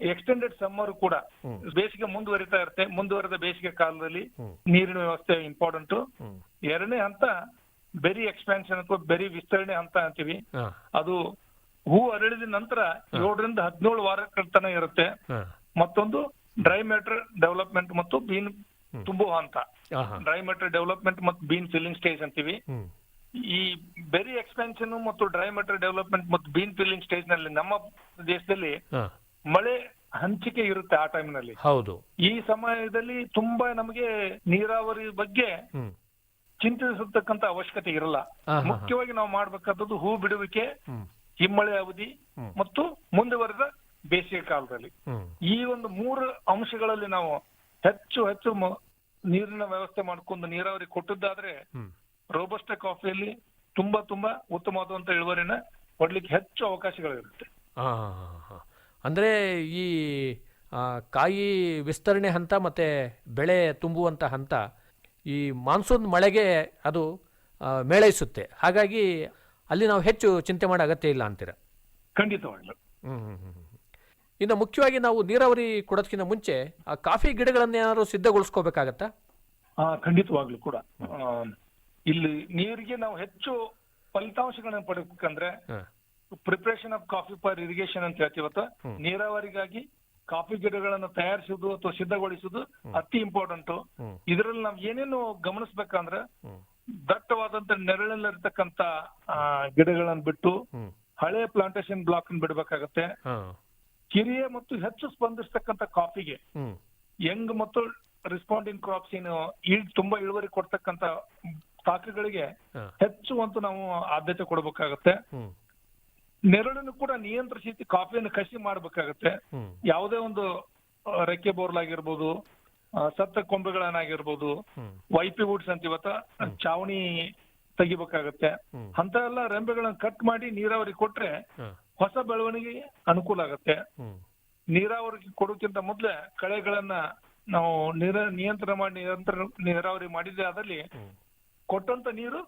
ಎಕ್ಸ್ಟೆಂಡೆಡ್ ಸಮ್ಮರ್ ಕೂಡ. ಬೇಸಿಗೆ ಮುಂದುವರಿತಾ ಇರುತ್ತೆ. ಮುಂದುವರೆದ ಬೇಸಿಗೆ ಕಾಲದಲ್ಲಿ ನೀರಿನ ವ್ಯವಸ್ಥೆ ಇಂಪಾರ್ಟೆಂಟ್. ಎರಡನೇ ಹಂತ ಬೆರಿ ಎಕ್ಸ್ಪ್ಯಾನ್ಷನ್ ಅಥವಾ ಬೆರಿ ವಿಸ್ತರಣೆ ಹಂತ ಅಂತೀವಿ. ಅದು ಹೂ ಅರಳಿದ ನಂತರ ಏಳರಿಂದ ಹದಿನೇಳು ವಾರಗಳ ತನಕ ಇರುತ್ತೆ. ಮತ್ತೊಂದು ಡ್ರೈ ಮ್ಯಾಟರ್ ಡೆವಲಪ್ಮೆಂಟ್ ಮತ್ತು ಬೀನ್ ತುಂಬುವ ಹಂತ. ಡ್ರೈ ಮ್ಯಾಟರ್ ಡೆವಲಪ್ಮೆಂಟ್ ಮತ್ತು ಬೀನ್ ಫಿಲ್ಲಿಂಗ್ ಸ್ಟೇಜ್ ಅಂತೀವಿ. ಈ ಬೆರಿ ಎಕ್ಸ್ಪೆನ್ಷನ್ ಮತ್ತು ಡ್ರೈ ಮ್ಯಾಟರ್ ಡೆವಲಪ್ಮೆಂಟ್ ಮತ್ತು ಬೀನ್ ಫಿಲ್ಲಿಂಗ್ ಸ್ಟೇಜ್ನಲ್ಲಿ ನಮ್ಮ ದೇಶದಲ್ಲಿ ಮಳೆ ಹಂಚಿಕೆ ಇರುತ್ತೆ ಆ ಟೈಮ್ನಲ್ಲಿ. ಹೌದು. ಈ ಸಮಯದಲ್ಲಿ ತುಂಬಾ ನಮಗೆ ನೀರಾವರಿ ಬಗ್ಗೆ ಚಿಂತಿಸತಕ್ಕಂತ ಅವಶ್ಯಕತೆ ಇರಲ್ಲ. ಮುಖ್ಯವಾಗಿ ನಾವು ಮಾಡ್ಬೇಕಾದದ್ದು ಹೂ ಬಿಡುವಿಕೆ ಹಿಮ್ಮಳೆ ಅವಧಿ ಮತ್ತು ಮುಂದುವರೆದ ಬೇಸಿಗೆ ಕಾಲದಲ್ಲಿ. ಈ ಒಂದು ಮೂರು ಅಂಶಗಳಲ್ಲಿ ನಾವು ಹೆಚ್ಚು ಹೆಚ್ಚು ನೀರಿನ ವ್ಯವಸ್ಥೆ ಮಾಡ್ಕೊಂಡು ನೀರಾವರಿ ಕೊಟ್ಟದ್ದಾದ್ರೆ ಹ್ಮ್. ರೋಬಸ್ಟ ಕಾಫಿಯಲ್ಲಿ ತುಂಬಾ ತುಂಬಾ ಉತ್ತಮವಾದಂತ ಇಳುವರಿನ ಕೊಡ್ಲಿಕ್ಕೆ ಹೆಚ್ಚು ಅವಕಾಶಗಳಿರುತ್ತೆ. ಅಂದ್ರೆ ಈ ಕಾಯಿ ವಿಸ್ತರಣೆ ಹಂತ ಮತ್ತೆ ಬೆಳೆ ತುಂಬುವಂತ ಹಂತ ಈ ಮಾನ್ಸೂನ್ ಮಳೆಗೆ ಅದು ಮೇಳೈಸುತ್ತೆ. ಹಾಗಾಗಿ ಅಲ್ಲಿ ನಾವು ಹೆಚ್ಚು ಚಿಂತೆ ಮಾಡೋ ಅಗತ್ಯ ಇಲ್ಲ ಅಂತೀರ? ಖಂಡಿತವಾಗ್ಲೂ. ಹ್ಮ್, ಹ್ಮ್, ಹ್ಮ್. ಇನ್ನು ಮುಖ್ಯವಾಗಿ ನಾವು ನೀರಾವರಿ ಕೊಡೋದಕ್ಕಿಂತ ಮುಂಚೆ ಆ ಕಾಫಿ ಗಿಡಗಳನ್ನ ಏನಾದ್ರು ಸಿದ್ಧಗೊಳಿಸ್ಕೋಬೇಕಾಗತ್ತಾ? ಖಂಡಿತವಾಗ್ಲೂ ಖಂಡಿತವಾಗ್ಲು ಕೂಡ. ಇಲ್ಲಿ ನೀರಿಗೆ ನಾವು ಹೆಚ್ಚು ಫಲಿತಾಂಶಗಳನ್ನ ಪಡಿಬೇಕಂದ್ರೆ. Preparation of coffee for irrigation ಅಂತ ಹೇಳ್ತೀವತ್ತ? ನೀರಾವರಿಗಾಗಿ ಕಾಫಿ ಗಿಡಗಳನ್ನು ತಯಾರಿಸುವುದು ಅಥವಾ ಸಿದ್ಧಗೊಳಿಸುವುದು ಅತಿ ಇಂಪಾರ್ಟೆಂಟ್. ಇದರಲ್ಲಿ ನಾವು ಏನೇನು ಗಮನಿಸ್ಬೇಕಂದ್ರೆ ದಟ್ಟವಾದಂತ ನೆರಳಲ್ಲಿರ್ತಕ್ಕಂತ ಗಿಡಗಳನ್ನ ಬಿಟ್ಟು ಹಳೆ ಪ್ಲಾಂಟೇಶನ್ ಬ್ಲಾಕ್ ಬಿಡಬೇಕಾಗತ್ತೆ. ಕಿರಿಯ ಮತ್ತು ಹೆಚ್ಚು ಸ್ಪಂದಿಸ್ತಕ್ಕಂಥ ಕಾಫಿಗೆ. ಯಂಗ್ ಮತ್ತು ರೆಸ್ಪಾಂಡಿಂಗ್ ಕ್ರಾಪ್ಸ್ ಏನು ತುಂಬಾ ಇಳುವರಿ ಕೊಡ್ತಕ್ಕಂತ ಪಾಕಗಳಿಗೆ ಹೆಚ್ಚು ಅಂತ ನಾವು ಆದ್ಯತೆ ಕೊಡಬೇಕಾಗತ್ತೆ. ನೆರಳನ್ನು ಕೂಡ ನಿಯಂತ್ರಿಸಿ ಕಾಫಿಯನ್ನು ಕಸಿ ಮಾಡಬೇಕಾಗತ್ತೆ. ಯಾವುದೇ ಒಂದು ರೆಕ್ಕೆ ಬೋರ್ಲ್ ಆಗಿರ್ಬೋದು ಸತ್ತ ಕೊಂಬೆಗಳನ್ನಾಗಿರ್ಬೋದು ವೈಪಿ ವುಡ್ಸ್ ಅಂತ ಇವತ್ತ ಚಾವಣಿ ತೆಗಿಬೇಕಾಗತ್ತೆ. ಅಂತ ಎಲ್ಲ ರೆಂಬೆಗಳನ್ನ ಕಟ್ ಮಾಡಿ ನೀರಾವರಿ ಕೊಟ್ರೆ. ಹೊಸ ಬೆಳವಣಿಗೆಗೆ ಅನುಕೂಲ ಆಗತ್ತೆ ನೀರಾವರಿ ಕೊಡೋಕ್ಕಿಂತ ಮೊದ್ಲೇ ಕಳೆಗಳನ್ನ ನಾವು ನೀರ ನಿಯಂತ್ರಣ ಮಾಡಿ ನಿರಂತರ ನೀರಾವರಿ ಮಾಡಿದ್ರೆ ಅದಲ್ಲಿ ಹ್ಮ್. ಕೊಟ್ಟಂತ ನೀರು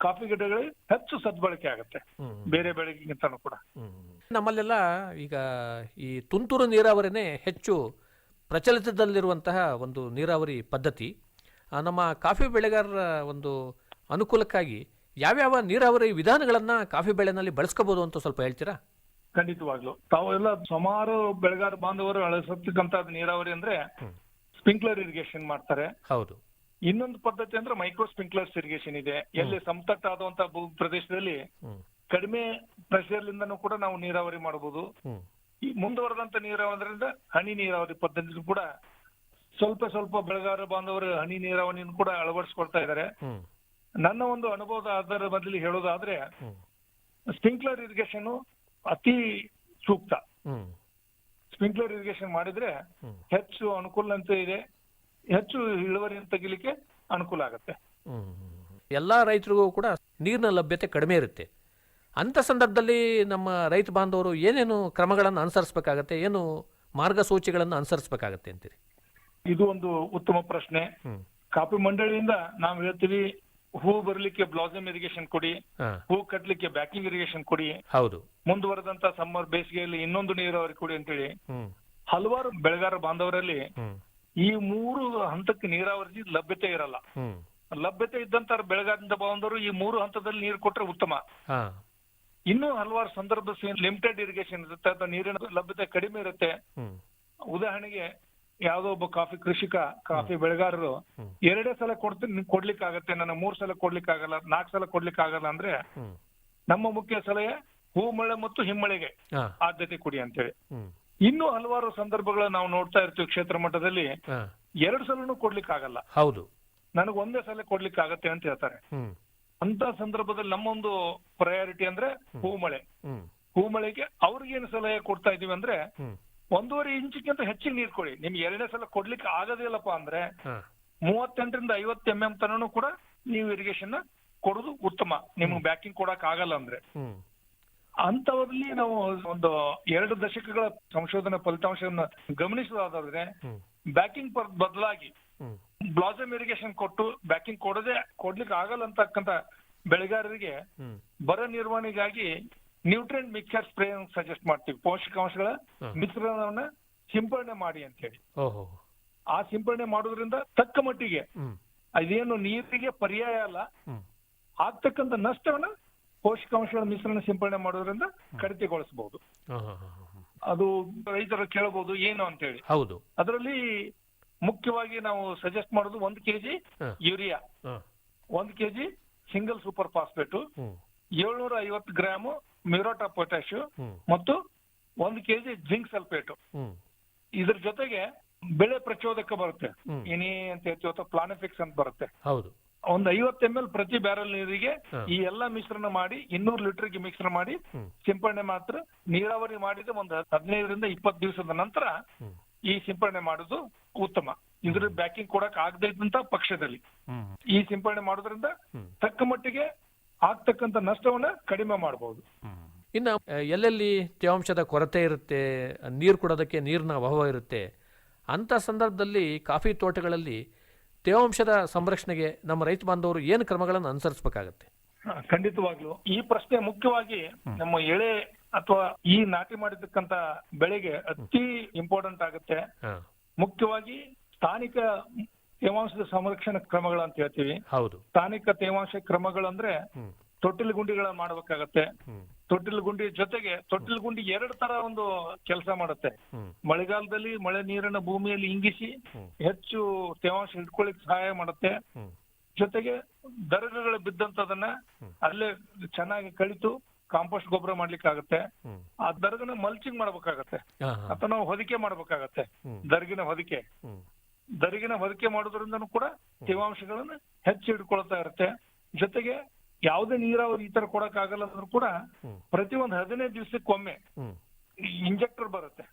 ಕಾಫಿ ಗಿಡಗಳಿಗೆ ಹೆಚ್ಚು ಸದ್ಬಳಕೆ ಆಗುತ್ತೆ. ಬೇರೆ ಬೆಳೆಗಿಂತ ಕೂಡ. ನಮ್ಮಲ್ಲೆಲ್ಲ ಈಗ ಈ ತುಂತುರು ನೀರಾವರಿನೇ ಹೆಚ್ಚು ಪ್ರಚಲಿತದಲ್ಲಿರುವಂತಹ ಒಂದು ನೀರಾವರಿ ಪದ್ಧತಿ ನಮ್ಮ ಕಾಫಿ ಬೆಳೆಗಾರರ ಒಂದು ಅನುಕೂಲಕ್ಕಾಗಿ ಯಾವ್ಯಾವ ನೀರಾವರಿ ವಿಧಾನಗಳನ್ನು ಕಾಫಿ ಬೆಳೆನಲ್ಲಿ ಬಳಸ್ಕೋಬೋದು ಅಂತ ಸ್ವಲ್ಪ ಹೇಳ್ತೀರಾ ಖಂಡಿತವಾಗ್ಲು. ತಾವೆಲ್ಲ ಸುಮಾರು ಬೆಳೆಗಾರ ಬಾಂಧವರು ಅಳಸತಕ್ಕಂತ ನೀರಾವರಿ ಅಂದ್ರೆ. ಸ್ಪ್ರಿಂಕ್ಲರ್ ಇರಿಗೇಷನ್ ಮಾಡ್ತಾರೆ. ಹೌದು. ಇನ್ನೊಂದು ಪದ್ಧತಿ ಅಂದ್ರೆ ಮೈಕ್ರೋ ಸ್ಪ್ರಿಂಕ್ಲರ್ಸ್ ಇರಿಗೇಷನ್ ಇದೆ. ಎಲ್ಲಿ ಸಮತಟ್ಟಾದಂತ ಭೂ ಪ್ರದೇಶದಲ್ಲಿ ಕಡಿಮೆ ಪ್ರೆಷರ್ ಲಿಂದನೂ ಕೂಡ ನಾವು ನೀರಾವರಿ ಮಾಡಬಹುದು. ಈ ಮುಂದುವರೆದಂತ ನೀರಾವರಿಯಿಂದ ಹನಿ ನೀರಾವರಿ ಪದ್ಧತಿ ಕೂಡ ಸ್ವಲ್ಪ ಸ್ವಲ್ಪ ಬೆಳೆಗಾರ ಬಾಂಧವರು ಹನಿ ನೀರಾವರಿಯನ್ನು ಕೂಡ ಅಳವಡಿಸ್ಕೊಳ್ತಾ ಇದ್ದಾರೆ. ನನ್ನ ಒಂದು ಅನುಭವದ ಆಧಾರದ ಬದಲಿ ಹೇಳೋದಾದ್ರೆ. ಸ್ಪ್ರಿಂಕ್ಲರ್ ಇರಿಗೇಷನ್ ಅತಿ ಸೂಕ್ತ. ಹ್ಮ್. ಸ್ಪ್ರಿಂಕ್ಲರ್ ಇರಿಗೇಷನ್ ಮಾಡಿದ್ರೆ ಹೆಚ್ಚು ಅನುಕೂಲ ಅಂತ ಇದೆ. ಹೆಚ್ಚು ಇಳುವರಿಯನ್ನು ತೆಗಿಲಿಕ್ಕೆ ಅನುಕೂಲ ಆಗುತ್ತೆ. ಎಲ್ಲಾ ಎಲ್ಲ ರೈತರಿಗೂ ಕೂಡ ನೀರಿನ ಲಭ್ಯತೆ ಕಡಿಮೆ ಇರುತ್ತೆ. ಅಂತ ಸಂದರ್ಭದಲ್ಲಿ ನಮ್ಮ ರೈತ ಬಾಂಧವರು ಏನೇನು ಕ್ರಮಗಳನ್ನು ಅನುಸರಿಸಬೇಕಾಗತ್ತೆ? ಏನು ಮಾರ್ಗಸೂಚಿಗಳನ್ನು ಅನುಸರಿಸಬೇಕಾಗತ್ತೆ ಅಂತೀರಿ? ಇದು ಒಂದು ಉತ್ತಮ ಪ್ರಶ್ನೆ. ಕಾಪಿ ಕಾಫಿ ಮಂಡಳಿಯಿಂದ ನಾವು ಹೇಳ್ತೀವಿ ಹೂ ಬರ್ಲಿಕ್ಕೆ ಬ್ಲಾಸಮ್ ಇರಿಗೇಷನ್ ಕೊಡಿ ಹೂ. ಕಟ್ಲಿಕ್ಕೆ ಬ್ಯಾಕಿಂಗ್ ಇರಿಗೇಷನ್ ಕೊಡಿ ಹೌದು. ಮುಂದುವರೆದಂತ ಸಮ್ಮರ್ ಬೇಸಿಗೆಯಲ್ಲಿ ಇನ್ನೊಂದು ನೀರಾವರಿ ಕೊಡಿ ಅಂತೇಳಿ. ಹೇಳಿ ಹಲವಾರು ಬೆಳೆಗಾರ ಬಾಂಧವರಲ್ಲಿ ಈ ಮೂರು ಹಂತಕ್ಕೆ ನೀರಾವರಿ ಲಭ್ಯತೆ ಇರಲ್ಲ. ಲಭ್ಯತೆ ಇದ್ದಂತ ಬೆಳೆಗಾರದಿಂದ ಬಂದವರು ಈ ಮೂರು ಹಂತದಲ್ಲಿ ನೀರು ಕೊಟ್ರೆ ಉತ್ತಮ. ಇನ್ನು ಇನ್ನೂ ಹಲವಾರು ಸಂದರ್ಭ ಲಿಮಿಟೆಡ್ ಇರಿಗೇಷನ್ ಇರುತ್ತೆ ಅಥವಾ ನೀರಿನ ಲಭ್ಯತೆ ಕಡಿಮೆ ಇರುತ್ತೆ. ಉದಾಹರಣೆಗೆ ಯಾವ್ದೋ ಒಬ್ಬ ಕಾಫಿ ಕೃಷಿಕ ಕಾಫಿ ಬೆಳೆಗಾರರು. ಎರಡೇ ಸಲ ಕೊಡ್ತೀನಿ ಕೊಡ್ಲಿಕ್ಕೆ ಆಗತ್ತೆ ನನ್ನ ಮೂರ್ ಸಲ ಕೊಡ್ಲಿಕ್ಕೆ ಆಗಲ್ಲ ನಾಲ್ಕು ಸಲ ಕೊಡ್ಲಿಕ್ಕೆ ಆಗಲ್ಲ ಅಂದ್ರೆ ನಮ್ಮ ಮುಖ್ಯ ಸಲಹೆ ಹೂ ಮಳೆ ಮತ್ತು ಹಿಮ್ಮಳೆಗೆ ಆದ್ಯತೆ ಕೊಡಿ ಅಂತೇಳಿ. ಹೇಳಿ ಇನ್ನೂ ಹಲವಾರು ಸಂದರ್ಭಗಳ ನಾವು ನೋಡ್ತಾ ಇರ್ತೀವಿ ಕ್ಷೇತ್ರ ಮಟ್ಟದಲ್ಲಿ ಎರಡು ಸಲನು ಕೊಡ್ಲಿಕ್ಕೆ ಆಗಲ್ಲ ಹೌದು. ನನಗೆ ಒಂದೇ ಸಲ ಕೊಡ್ಲಿಕ್ಕೆ ಆಗತ್ತೆ ಅಂತ ಹೇಳ್ತಾರೆ. ಅಂತ ಸಂದರ್ಭದಲ್ಲಿ ನಮ್ಮೊಂದು ಪ್ರಯಾರಿಟಿ ಅಂದ್ರೆ ಹೂ ಮಳೆ ಹ್ಮ್. ಹೂ ಮಳೆಗೆ ಅವ್ರಿಗೇನು ಸಲಹೆ ಕೊಡ್ತಾ ಇದೀವಿ ಅಂದ್ರೆ ಒಂದೂವರೆ ಇಂಚಿಗಿಂತ ಹೆಚ್ಚಿಗೆ ನೀರು ಕೊಡಿ. ನಿಮ್ಗೆ ಎರಡನೇ ಸಲ ಕೊಡ್ಲಿಕ್ಕೆ ಆಗೋದಿಲ್ಲಪ್ಪ ಅಂದ್ರೆ ಮೂವತ್ತೆಂಟರಿಂದ ಐವತ್ತು ಎಂ ಎಂ ತನೂ ಕೂಡ ನೀವು ಇರಿಗೇಷನ್ ಕೊಡೋದು ಉತ್ತಮ. ನಿಮ್ಗೆ ಬ್ಯಾಕಿಂಗ್ ಕೊಡಕ್ ಆಗಲ್ಲ ಅಂದ್ರೆ. ಅಂತವರಲ್ಲಿ ನಾವು ಒಂದು ಎರಡು ದಶಕಗಳ ಸಂಶೋಧನೆ ಫಲಿತಾಂಶವನ್ನು ಗಮನಿಸೋದಾದ್ರೆ ಬ್ಯಾಕಿಂಗ್ ಬದಲಾಗಿ ಬ್ಲಾಸಮ್ ಇರಿಗೇಷನ್ ಕೊಟ್ಟು ಬ್ಯಾಕಿಂಗ್ ಕೊಡದೆ ಕೊಡ್ಲಿಕ್ಕೆ ಆಗಲ್ಲ ಅಂತಕ್ಕಂತ ಬೆಳೆಗಾರರಿಗೆ ಬರ ನಿರ್ವಹಣೆಗಾಗಿ ನ್ಯೂಟ್ರಿಯೆಂಟ್ ಮಿಕ್ಸರ್ ಸ್ಪ್ರೇ ಸಜೆಸ್ಟ್ ಮಾಡ್ತೀವಿ. ಪೋಷಕಾಂಶಗಳ. ಮಿಶ್ರಣವನ್ನ ಸಿಂಪಡಣೆ ಮಾಡಿ ಅಂತ ಹೇಳಿ ಆ ಸಿಂಪಡಣೆ ಮಾಡೋದ್ರಿಂದ ತಕ್ಕ ಮಟ್ಟಿಗೆ ಅದೇನು ನೀರಿಗೆ ಪರ್ಯಾಯ ಅಲ್ಲ. ಆಗ್ತಕ್ಕಂತ ಆಗ್ತಕ್ಕಂಥ ನಷ್ಟವನ್ನ ಪೋಷಕಾಂಶಗಳ ಮಿಶ್ರಣ ಸಿಂಪಡಣೆ ಮಾಡೋದ್ರಿಂದ ಕಡಿತಗೊಳಿಸಬಹುದು. ಅದು ರೈತರು ಕೇಳಬಹುದು ಏನು ಅಂತ ಹೇಳಿ ಹೌದು. ಅದರಲ್ಲಿ ಮುಖ್ಯವಾಗಿ ನಾವು ಸಜೆಸ್ಟ್ ಮಾಡೋದು ಒಂದು ಕೆಜಿ. ಯೂರಿಯಾ. ಒಂದು ಕೆಜಿ ಸಿಂಗಲ್ ಸೂಪರ್ ಫಾಸ್ಫೇಟ್. ಏಳ್ನೂರ ಐವತ್ತು ಗ್ರಾಮ್ ಮ್ಯೂರೋಟಾ ಪೊಟ್ಯಾಶು ಮತ್ತು ಒಂದು ಕೆಜಿ ಜಿಂಕ್ ಸಲ್ಫೇಟ್. ಇದ್ರ ಜೊತೆಗೆ ಬೆಳೆ ಪ್ರಚೋದಕ ಬರುತ್ತೆ. ಎನಿ ಇನಿ ಅಂತ ಹೇಳ್ತೀವಿ ಅಥವಾ ಪ್ಲಾನಿಫಿಕ್ಸ್ ಅಂತ ಬರುತ್ತೆ. ಹೌದು. ಒಂದು ಐವತ್ತು ಎಂ ಎಲ್ ಪ್ರತಿ ಬ್ಯಾರಲ್ ನೀರಿಗೆ ಈ ಎಲ್ಲಾ ಮಿಶ್ರಣ ಮಾಡಿ ಇನ್ನೂರು ಲೀಟರ್ಗೆ ಮಿಶ್ರಣ ಮಾಡಿ. ಸಿಂಪಡಣೆ ಮಾತ್ರ ನೀರಾವರಿ ಮಾಡಿದ ಒಂದು ಹದಿನೈದರಿಂದ ಇಪ್ಪತ್ತು ದಿವಸದ ನಂತರ ಈ ಸಿಂಪಡಣೆ ಮಾಡುದು ಉತ್ತಮ. ಇದ್ರ ಬ್ಯಾಕಿಂಗ್ ಕೊಡಕ್ ಆಗದೇ ಇದ್ದಂತ ಪಕ್ಷದಲ್ಲಿ. ಈ ಸಿಂಪಡಣೆ ಮಾಡೋದ್ರಿಂದ. ತಕ್ಕ ಮಟ್ಟಿಗೆ ಆಗ್ತಕ್ಕಂಥ ನಷ್ಟವನ್ನ ಕಡಿಮೆ ಮಾಡಬಹುದು ಇನ್ನು ಎಲ್ಲೆಲ್ಲಿ ತೇವಾಂಶದ ಕೊರತೆ ಇರುತ್ತೆ ನೀರು ಕೊಡೋದಕ್ಕೆ ನೀರಿನ ಅಭಾವ ಇರುತ್ತೆ ಅಂಥ ಸಂದರ್ಭದಲ್ಲಿ ಕಾಫಿ ತೋಟಗಳಲ್ಲಿ ತೇವಾಂಶದ ಸಂರಕ್ಷಣೆಗೆ ನಮ್ಮ ರೈತ ಬಾಂಧವರು ಏನು ಕ್ರಮಗಳನ್ನು ಅನುಸರಿಸಬೇಕಾಗತ್ತೆ? ಖಂಡಿತವಾಗ್ಲು. ಈ ಪ್ರಶ್ನೆ ಮುಖ್ಯವಾಗಿ ನಮ್ಮ ಎಳೆ ಅಥವಾ ಈ ನಾಟಿ ಮಾಡಿರ್ತಕ್ಕಂತ ಬೆಳೆಗೆ ಅತಿ ಇಂಪಾರ್ಟೆಂಟ್ ಆಗುತ್ತೆ. ಮುಖ್ಯವಾಗಿ ಸ್ಥಾನಿಕ ತೇವಾಂಶದ ಸಂರಕ್ಷಣ ಕ್ರಮಗಳು ಅಂತ ಹೇಳ್ತೀವಿ. ಹೌದು. ಸ್ಥಾನಿಕ ತೇವಾಂಶ ಕ್ರಮಗಳು ಅಂದ್ರೆ ತೊಟ್ಟಿಲು ಗುಂಡಿಗಳ ಮಾಡಬೇಕಾಗತ್ತೆ. ತೊಟ್ಟಿಲ್ ಗುಂಡಿ ಜೊತೆಗೆ ತೊಟ್ಟಿಲು ಗುಂಡಿ ಎರಡು ತರ ಒಂದು ಕೆಲಸ ಮಾಡುತ್ತೆ. ಮಳೆಗಾಲದಲ್ಲಿ ಮಳೆ ನೀರನ್ನ ಭೂಮಿಯಲ್ಲಿ ಇಂಗಿಸಿ ಹೆಚ್ಚು ತೇವಾಂಶ ಹಿಡ್ಕೊಳ್ಳಿಕ್ ಸಹಾಯ ಮಾಡುತ್ತೆ. ಜೊತೆಗೆ ದರಗಗಳು ಬಿದ್ದಂತದನ್ನ ಅಲ್ಲೇ ಚೆನ್ನಾಗಿ ಕಳಿತು ಕಾಂಪೋಸ್ಟ್ ಗೊಬ್ಬರ ಮಾಡ್ಲಿಕ್ಕೆ ಆಗುತ್ತೆ ಆ ದರ್ಗನ ಮಲ್ಚಿಂಗ್ ಮಾಡ್ಬೇಕಾಗತ್ತೆ. ಅಥವಾ ನಾವು ಹೊದಿಕೆ ಮಾಡ್ಬೇಕಾಗತ್ತೆ. ದರ್ಗಿನ ಹೊದಿಕೆ. ದರಿಗಿನ ಹೊದಿಕೆ ಮಾಡೋದ್ರಿಂದನೂ ಕೂಡ ತೇವಾಂಶಗಳನ್ನ ಹೆಚ್ಚು ಹಿಡ್ಕೊಳ್ತಾ ಇರುತ್ತೆ. ಜೊತೆಗೆ ಯಾವುದೇ ನೀರಾವರಿ ಈ ತರ ಕೊಡಕ್ ಆಗಲ್ಲ ಅಂದ್ರೂ ಕೂಡ ಪ್ರತಿ ಒಂದು ಹದಿನೈದು ದಿವಸಕ್ಕೊಮ್ಮೆ ಇಂಜೆಕ್ಟರ್ ಬರುತ್ತೆ.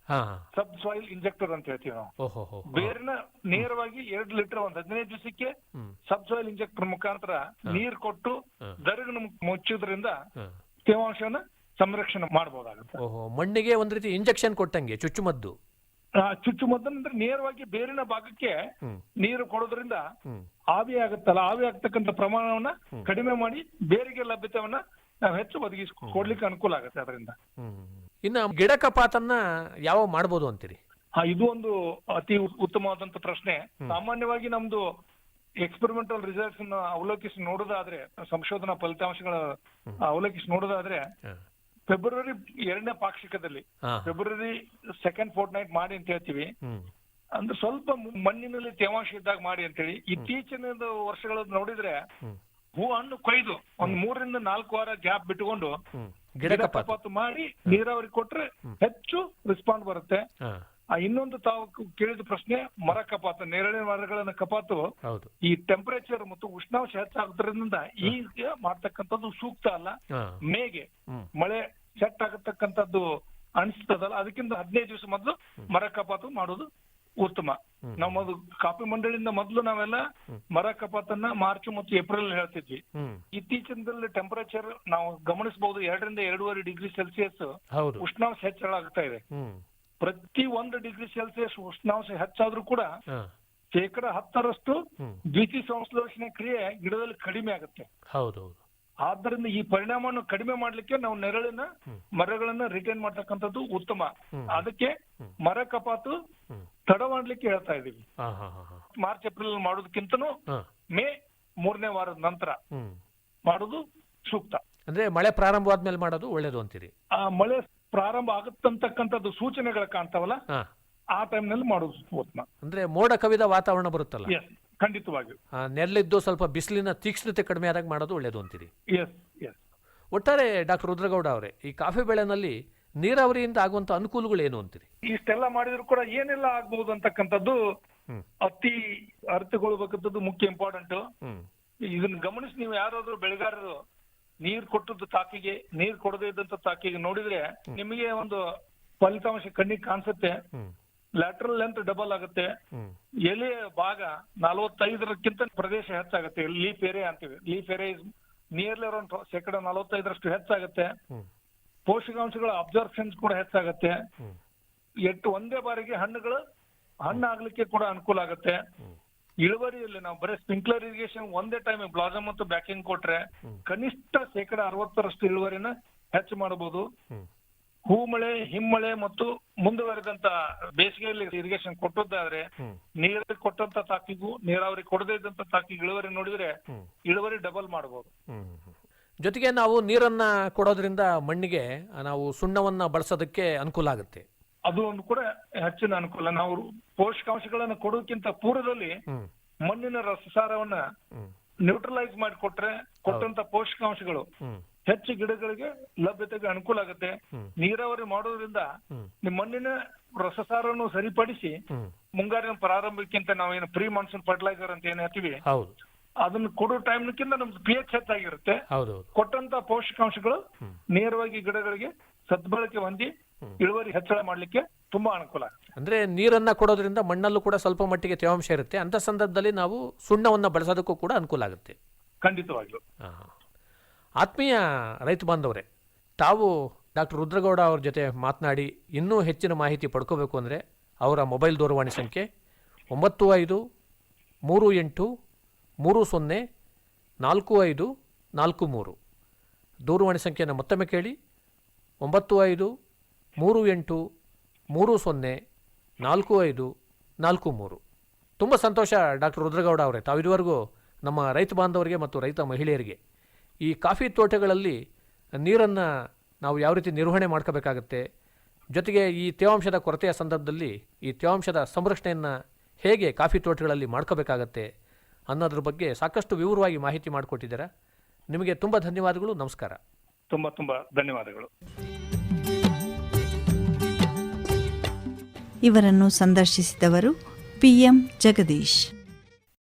ಸಬ್ ಸಾಯಿಲ್ ಇಂಜೆಕ್ಟರ್ ಅಂತ ಹೇಳ್ತೀವಿ ನಾವು. ಬೇರಿನ ನೇರವಾಗಿ ಎರಡು ಲೀಟರ್ ಒಂದ್ ಹದಿನೈದು ದಿವಸಕ್ಕೆ ಸಬ್ ಸಾಯಿಲ್ ಇಂಜೆಕ್ಟರ್ ಮುಖಾಂತರ ನೀರ್ ಕೊಟ್ಟು. ದರಗನ ಮುಚ್ಚೋದ್ರಿಂದ ತೇವಾಂಶವನ್ನ ತೇವಾಂಶನ ಸಂರಕ್ಷಣೆ ಮಾಡಬಹುದಾಗುತ್ತೆ ಮಣ್ಣಿಗೆ ಒಂದ್ ರೀತಿ ಇಂಜೆಕ್ಷನ್ ಕೊಟ್ಟಂಗೆ ಚುಚ್ಚುಮದ್ದು. ಚುಚ್ಚುಮದ್ದು ಅಂದ್ರೆ ನೇರವಾಗಿ ಬೇರಿನ ಭಾಗಕ್ಕೆ ನೀರು ಕೊಡೋದ್ರಿಂದ ಆವಿ ಆಗುತ್ತಲ್ಲ ಆವಿ ಆಗ್ತಕ್ಕಂಥ ಪ್ರಮಾಣವನ್ನ ಕಡಿಮೆ ಮಾಡಿ ಬೇರಿಗೆ ಲಭ್ಯತೆವನ್ನ ನಾವು ಹೆಚ್ಚು ಒದಗಿಸಿ ಕೊಡ್ಲಿಕ್ಕೆ ಅನುಕೂಲ ಆಗುತ್ತೆ ಅದರಿಂದ. ಇನ್ನ ಗಿಡ ಕಪಾತನ್ನ ಯಾವ ಮಾಡ್ಬೋದು ಅಂತೀರಿ? ಹಾ ಇದು ಒಂದು ಅತಿ ಉತ್ತಮವಾದಂತ ಪ್ರಶ್ನೆ. ಸಾಮಾನ್ಯವಾಗಿ ನಮ್ದು ಎಕ್ಸ್ಪೆರಿಮೆಂಟಲ್ ರಿಸಲ್ಟ್ಸ್ ಅವಲೋಕಿಸಿ ನೋಡೋದಾದ್ರೆ ಸಂಶೋಧನಾ ಫಲಿತಾಂಶಗಳ ಅವಲೋಕಿಸಿ ನೋಡೋದಾದ್ರೆ. ಫೆಬ್ರವರಿ ಎರಡನೇ ಪಾಕ್ಷಿಕದಲ್ಲಿ. ಫೆಬ್ರವರಿ ಸೆಕೆಂಡ್ ಫೋರ್ಟ್ ನೈಟ್ ಮಾಡಿ ಅಂತ ಹೇಳ್ತೀವಿ. ಅಂದ್ರೆ ಸ್ವಲ್ಪ ಮಣ್ಣಿನಲ್ಲಿ ತೇವಾಂಶ ಇದ್ದಾಗ ಮಾಡಿ ಅಂತೇಳಿ. ಇತ್ತೀಚಿನ ವರ್ಷಗಳ ನೋಡಿದ್ರೆ ಹೂ ಹಣ್ಣು ಕೊಯ್ದು ಒಂದ್ ಮೂರರಿಂದ ನಾಲ್ಕು ವಾರ ಗ್ಯಾಪ್ ಬಿಟ್ಟುಕೊಂಡು ಗಿಡ ಕಪಾತು. ಮಾಡಿ ನೀರಾವರಿ ಕೊಟ್ರೆ ಹೆಚ್ಚು ರೆಸ್ಪಾಂಡ್ ಬರುತ್ತೆ. ಆ ಇನ್ನೊಂದು ತಾವು ಕೇಳಿದ ಪ್ರಶ್ನೆ ಮರ ಕಪಾತು. ನೇರಳೆ ಮರಗಳನ್ನ ಕಪಾತು. ಈ ಟೆಂಪರೇಚರ್ ಮತ್ತು ಉಷ್ಣಾಂಶ ಹೆಚ್ಚಾಗೋದ್ರಿಂದ ಈಗ ಮಾಡ್ತಕ್ಕಂಥದ್ದು ಸೂಕ್ತ ಅಲ್ಲ. ಮೇಗೆ ಮಳೆ ಸೆಟ್ ಆಗತಕ್ಕಂಥದ್ದು ಅನಿಸ್ತದಲ್ಲ ಅದಕ್ಕಿಂತ ಹದಿನೈದು ದಿವಸ ಮೊದಲು ಮರ ಕಪಾತು ಮಾಡೋದು ಉತ್ತಮ. ನಾವು ಮೊದಲು ಕಾಫಿ ಮಂಡಳಿಯಿಂದ ಮೊದಲು ನಾವೆಲ್ಲ ಮರ ಕಪಾತನ್ನ ಮಾರ್ಚ್ ಮತ್ತು ಏಪ್ರಿಲ್ ಹೇಳ್ತಿದ್ವಿ. ಇತ್ತೀಚಿನ ಟೆಂಪರೇಚರ್ ನಾವು ಗಮನಿಸಬಹುದು ಎರಡರಿಂದ ಎರಡೂವರೆ ಡಿಗ್ರಿ ಸೆಲ್ಸಿಯಸ್ ಉಷ್ಣಾಂಶ ಹೆಚ್ಚಳ ಆಗ್ತಾ ಇದೆ ಪ್ರತಿ ಒಂದು ಡಿಗ್ರಿ ಸೆಲ್ಸಿಯಸ್ ಉಷ್ಣಾಂಶ ಹೆಚ್ಚಾದ್ರೂ ಕೂಡ ಶೇಕಡ ಹತ್ತರಷ್ಟು ದ್ವಿತೀಯ ಸಂಶ್ಲೇಷಣೆ ಕ್ರಿಯೆ ಗಿಡದಲ್ಲಿ ಕಡಿಮೆ ಆಗುತ್ತೆ. ಹೌದು ಹೌದು. ಆದ್ದರಿಂದ ಈ ಪರಿಣಾಮವನ್ನು ಕಡಿಮೆ ಮಾಡ್ಲಿಕ್ಕೆ ನಾವು ನೆರಳಿನ ಮರಗಳನ್ನ ರಿಟೈನ್ ಮಾಡ್ತಕ್ಕಂಥದ್ದು ಉತ್ತಮ. ಅದಕ್ಕೆ ಮರ ಕಪಾತು ತಡ ಮಾಡ್ಲಿಕ್ಕೆ ಹೇಳ್ತಾ ಇದೀವಿ ಮಾರ್ಚ್ ಏಪ್ರಿಲ್ ಮಾಡೋದಕ್ಕಿಂತನೂ ಹಾ. ಮೇ ಮೂರನೇ ವಾರದ ನಂತರ ಮಾಡೋದು ಸೂಕ್ತ. ಅಂದ್ರೆ ಮಳೆ ಪ್ರಾರಂಭವಾದ್ಮೇಲೆ ಮಾಡೋದು ಒಳ್ಳೇದು ಅಂತೀರಿ? ಆ ಮಳೆ ಪ್ರಾರಂಭ ಆಗುತ್ತಂತಕ್ಕಂಥದ್ದು ಸೂಚನೆಗಳು ಕಾಣ್ತಾವಲ್ಲ? ಆ ಟೈಮ್ನಲ್ಲಿ ಮಾಡೋದು ಉತ್ತಮ ಅಂದ್ರೆ ಮೋಡ ಕವಿದ ವಾತಾವರಣ ಬರುತ್ತಲ್ಲ? ಎಸ್ ಆ, ನೆರಳಿದ್ದು ಸ್ವಲ್ಪ ಬಿಸಿಲಿನ ತೀಕ್ಷ್ಣತೆ ಕಡಿಮೆ ಆದಾಗ ಮಾಡೋದು ಒಳ್ಳೇದು ಅಂತೀರಿ? ಎಸ್ ಎಸ್ ಒಟ್ಟಾರೆ ಡಾಕ್ಟರ್ ರುದ್ರಗೌಡ ಅವರೇ ಈ ಕಾಫಿ ಬೆಳೆನಲ್ಲಿ ನೀರಾವರಿಯಿಂದ ಆಗುವಂತ ಅನುಕೂಲಗಳು ಏನು ಅಂತೀರಿ? ಇಷ್ಟೆಲ್ಲ ಮಾಡಿದ್ರು ಕೂಡ ಏನೆಲ್ಲ ಆಗ್ಬಹುದು ಅಂತಕ್ಕಂಥದ್ದು ಹ್ಮ್. ಅತಿ ಅರ್ಥಗೊಳ್ಬೇಕಂತದ್ದು ಮುಖ್ಯ ಇಂಪಾರ್ಟೆಂಟ್ ಹ್ಮ್. ಇದನ್ನ ಗಮನಿಸಿ ನೀವು ಯಾರಾದ್ರೂ ಬೆಳೆಗಾರರು ನೀರ್ ಕೊಟ್ಟದ್ದು ತಾಕಿಗೆ ನೀರ್ ಕೊಡದೇ ಇದ್ದಂತ ತಾಕಿಗೆ ನೋಡಿದ್ರೆ ನಿಮಗೆ ಒಂದು ಫಲಿತಾಂಶ ಕಣ್ಣಿಗೆ ಕಾಣಿಸುತ್ತೆ. ಹ್ಮ್. ಲ್ಯಾಟ್ರಲ್ ಲೆಂತ್ ಡಬಲ್ ಆಗುತ್ತೆ. ಎಲೆ ಭಾಗ ನಲವತ್ತೈದರಕ್ಕಿಂತ ಪ್ರದೇಶ ಹೆಚ್ಚಾಗುತ್ತೆ. ಲೀಫ್ ಏರಿಯಾ ಅಂತೀವಿ. ಲೀಫ್ ಏರಿಯಾ ನಿಯರ್ಲಿ ಅರೌಂಡ್ ಶೇಕಡ ನಲವತ್ತೈದರಷ್ಟು ಹೆಚ್ಚಾಗುತ್ತೆ. ಪೋಷಕಾಂಶಗಳ ಅಬ್ಸರ್ಪ್ಷನ್ಸ್ ಕೂಡ ಹೆಚ್ಚಾಗುತ್ತೆ. ಎಟ್ಟು ಒಂದೇ ಬಾರಿಗೆ ಹಣ್ಣುಗಳು ಹಣ್ಣು ಆಗ್ಲಿಕ್ಕೆ ಕೂಡ ಅನುಕೂಲ ಆಗುತ್ತೆ. ಇಳುವರಿಯಲ್ಲಿ ನಾವು ಬರೀ ಸ್ಪ್ರಿಂಕ್ಲರ್ ಇರಿಗೇಷನ್ ಒಂದೇ ಟೈಮ್ ಬ್ಲಾಸಮ್ ಮತ್ತು ಬ್ಯಾಕಿಂಗ್ ಕೊಟ್ರೆ ಕನಿಷ್ಠ ಶೇಕಡ ಅರವತ್ತರಷ್ಟು ಇಳುವರಿನ ಹೆಚ್ಚು ಮಾಡಬಹುದು. ಹ್ಮ್ ಹೂ ಮಳೆ ಹಿಮ್ಮಳೆ ಮತ್ತು ಮುಂದುವರೆದಂತ ಬೇಸಿಗೆಯಲ್ಲಿ ಇರಿಗೇಷನ್ ಕೊಟ್ಟದ್ದಾದ್ರೆ ನೀರು ಕೊಟ್ಟಂತ ತಾಕಿಗೂ ನೀರಾವರಿ ಕೊಡದೇ ಇದ್ದಂತ ತಾಕಿಗೆ ಇಳುವರಿ ನೋಡಿದ್ರೆ ಇಳುವರಿ ಡಬಲ್ ಮಾಡಬಹುದು. ಜೊತೆಗೆ ನಾವು ನೀರನ್ನ ಕೊಡೋದ್ರಿಂದ ಮಣ್ಣಿಗೆ ನಾವು ಸುಣ್ಣವನ್ನ ಬಳಸೋದಕ್ಕೆ ಅನುಕೂಲ ಆಗುತ್ತೆ. ಅದು ಒಂದು ಕೂಡ ಹೆಚ್ಚಿನ ಅನುಕೂಲ. ನಾವು ಪೋಷಕಾಂಶಗಳನ್ನು ಕೊಡೋದಕ್ಕಿಂತ ಪೂರ್ವದಲ್ಲಿ ಮಣ್ಣಿನ ರಸಸಾರವನ್ನ ನ್ಯೂಟ್ರಲೈಸ್ ಮಾಡಿ ಕೊಟ್ರೆ ಕೊಟ್ಟಂತ ಪೋಷಕಾಂಶಗಳು ಹೆಚ್ಚು ಗಿಡಗಳಿಗೆ ಲಭ್ಯತೆಗೆ ಅನುಕೂಲ ಆಗುತ್ತೆ. ನೀರಾವರಿ ಮಾಡೋದ್ರಿಂದ. ನಿಮ್ಮ ಮಣ್ಣಿನ ರಸಸಾರವನ್ನು ಸರಿಪಡಿಸಿ ಮುಂಗಾರಿನ ಪ್ರಾರಂಭಕ್ಕಿಂತ ನಾವೇನು ಪ್ರೀ ಮಾನ್ಸೂನ್ ಫರ್ಟಿಲೈಸರ್ ಅಂತ ಏನ್ ಹೇಳ್ತೀವಿ? ಹೌದು. ಅದನ್ನ ಕೊಡೋ ಟೈಮ್ನಕ್ಕಿಂತ ನಮ್ದು ಪಿ ಎಚ್ ಹೆಚ್ಚಾಗಿರುತ್ತೆ ಕೊಟ್ಟಂತ ಪೋಷಕಾಂಶಗಳು ನೇರವಾಗಿ ಗಿಡಗಳಿಗೆ ಸದ್ಬಳಕೆ ಹೊಂದಿ ಇಳುವರಿ ಹೆಚ್ಚಳ ಮಾಡ್ಲಿಕ್ಕೆ ತುಂಬಾ ಅನುಕೂಲ ಆಗುತ್ತೆ. ಅಂದ್ರೆ ನೀರನ್ನ ಕೊಡೋದ್ರಿಂದ ಮಣ್ಣಲ್ಲೂ ಕೂಡ ಸ್ವಲ್ಪ ಮಟ್ಟಿಗೆ ತೇವಾಂಶ ಇರುತ್ತೆ. ಅಂತ ಸಂದರ್ಭದಲ್ಲಿ ನಾವು ಸುಣ್ಣವನ್ನ ಬಳಸೋದಕ್ಕೂ ಕೂಡ ಅನುಕೂಲ ಆಗುತ್ತೆ. ಖಂಡಿತವಾಗ್ಲು. ಆತ್ಮೀಯ ರೈತ ಬಾಂಧವರೇ, ತಾವು ಡಾಕ್ಟರ್ ರುದ್ರಗೌಡ ಅವ್ರ ಜೊತೆ ಮಾತನಾಡಿ ಇನ್ನೂ ಹೆಚ್ಚಿನ ಮಾಹಿತಿ ಪಡ್ಕೋಬೇಕು ಅಂದರೆ ಅವರ ಮೊಬೈಲ್ ದೂರವಾಣಿ ಸಂಖ್ಯೆ ಒಂಬತ್ತು ಐದು ಮೂರು ಎಂಟು ಮೂರು ಸೊನ್ನೆ ನಾಲ್ಕು ಐದು ನಾಲ್ಕು ಮೂರು. ದೂರವಾಣಿ ಸಂಖ್ಯೆಯನ್ನು ಮತ್ತೊಮ್ಮೆ ಕೇಳಿ, ಒಂಬತ್ತು ಐದು ಮೂರು ಎಂಟು ಮೂರು ಸೊನ್ನೆ ನಾಲ್ಕು ಐದು ನಾಲ್ಕು ಮೂರು. ತುಂಬ ಸಂತೋಷ ಡಾಕ್ಟರ್ ರುದ್ರಗೌಡ ಅವರೇ ತಾವು ಇದುವರೆಗೂ ನಮ್ಮ ರೈತ ಬಾಂಧವರಿಗೆ ಮತ್ತು ರೈತ ಮಹಿಳೆಯರಿಗೆ ಈ ಕಾಫಿ ತೋಟಗಳಲ್ಲಿ ನೀರನ್ನು ನಾವು ಯಾವ ರೀತಿ ನಿರ್ವಹಣೆ ಮಾಡ್ಕೋಬೇಕಾಗತ್ತೆ ಜೊತೆಗೆ ಈ ತೇವಾಂಶದ ಕೊರತೆಯ ಸಂದರ್ಭದಲ್ಲಿ ಈ ತೇವಾಂಶದ ಸಂರಕ್ಷಣೆಯನ್ನು ಹೇಗೆ ಕಾಫಿ ತೋಟಗಳಲ್ಲಿ ಮಾಡ್ಕೋಬೇಕಾಗತ್ತೆ ಅನ್ನೋದ್ರ ಬಗ್ಗೆ ಸಾಕಷ್ಟು ವಿವರವಾಗಿ ಮಾಹಿತಿ ಮಾಡಿಕೊಟ್ಟಿದ್ದೀರಾ. ನಿಮಗೆ ತುಂಬ ಧನ್ಯವಾದಗಳು ನಮಸ್ಕಾರ. ತುಂಬ ತುಂಬ ಧನ್ಯವಾದಗಳು. ಇವರನ್ನು ಸಂದರ್ಶಿಸಿದವರು ಪಿಎಂ ಜಗದೀಶ್.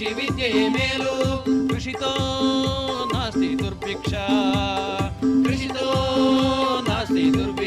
ಕೃಷಿ ವಿದ್ಯೆಯೇ ಮೇಲು ಕೃಷಿತೋ ನಾಸ್ತಿ ದುರ್ಭಿಕ್ಷ ಕೃಷಿತೋ ನಾಸ್ತಿ ದುರ್ಭಿಕ್ಷ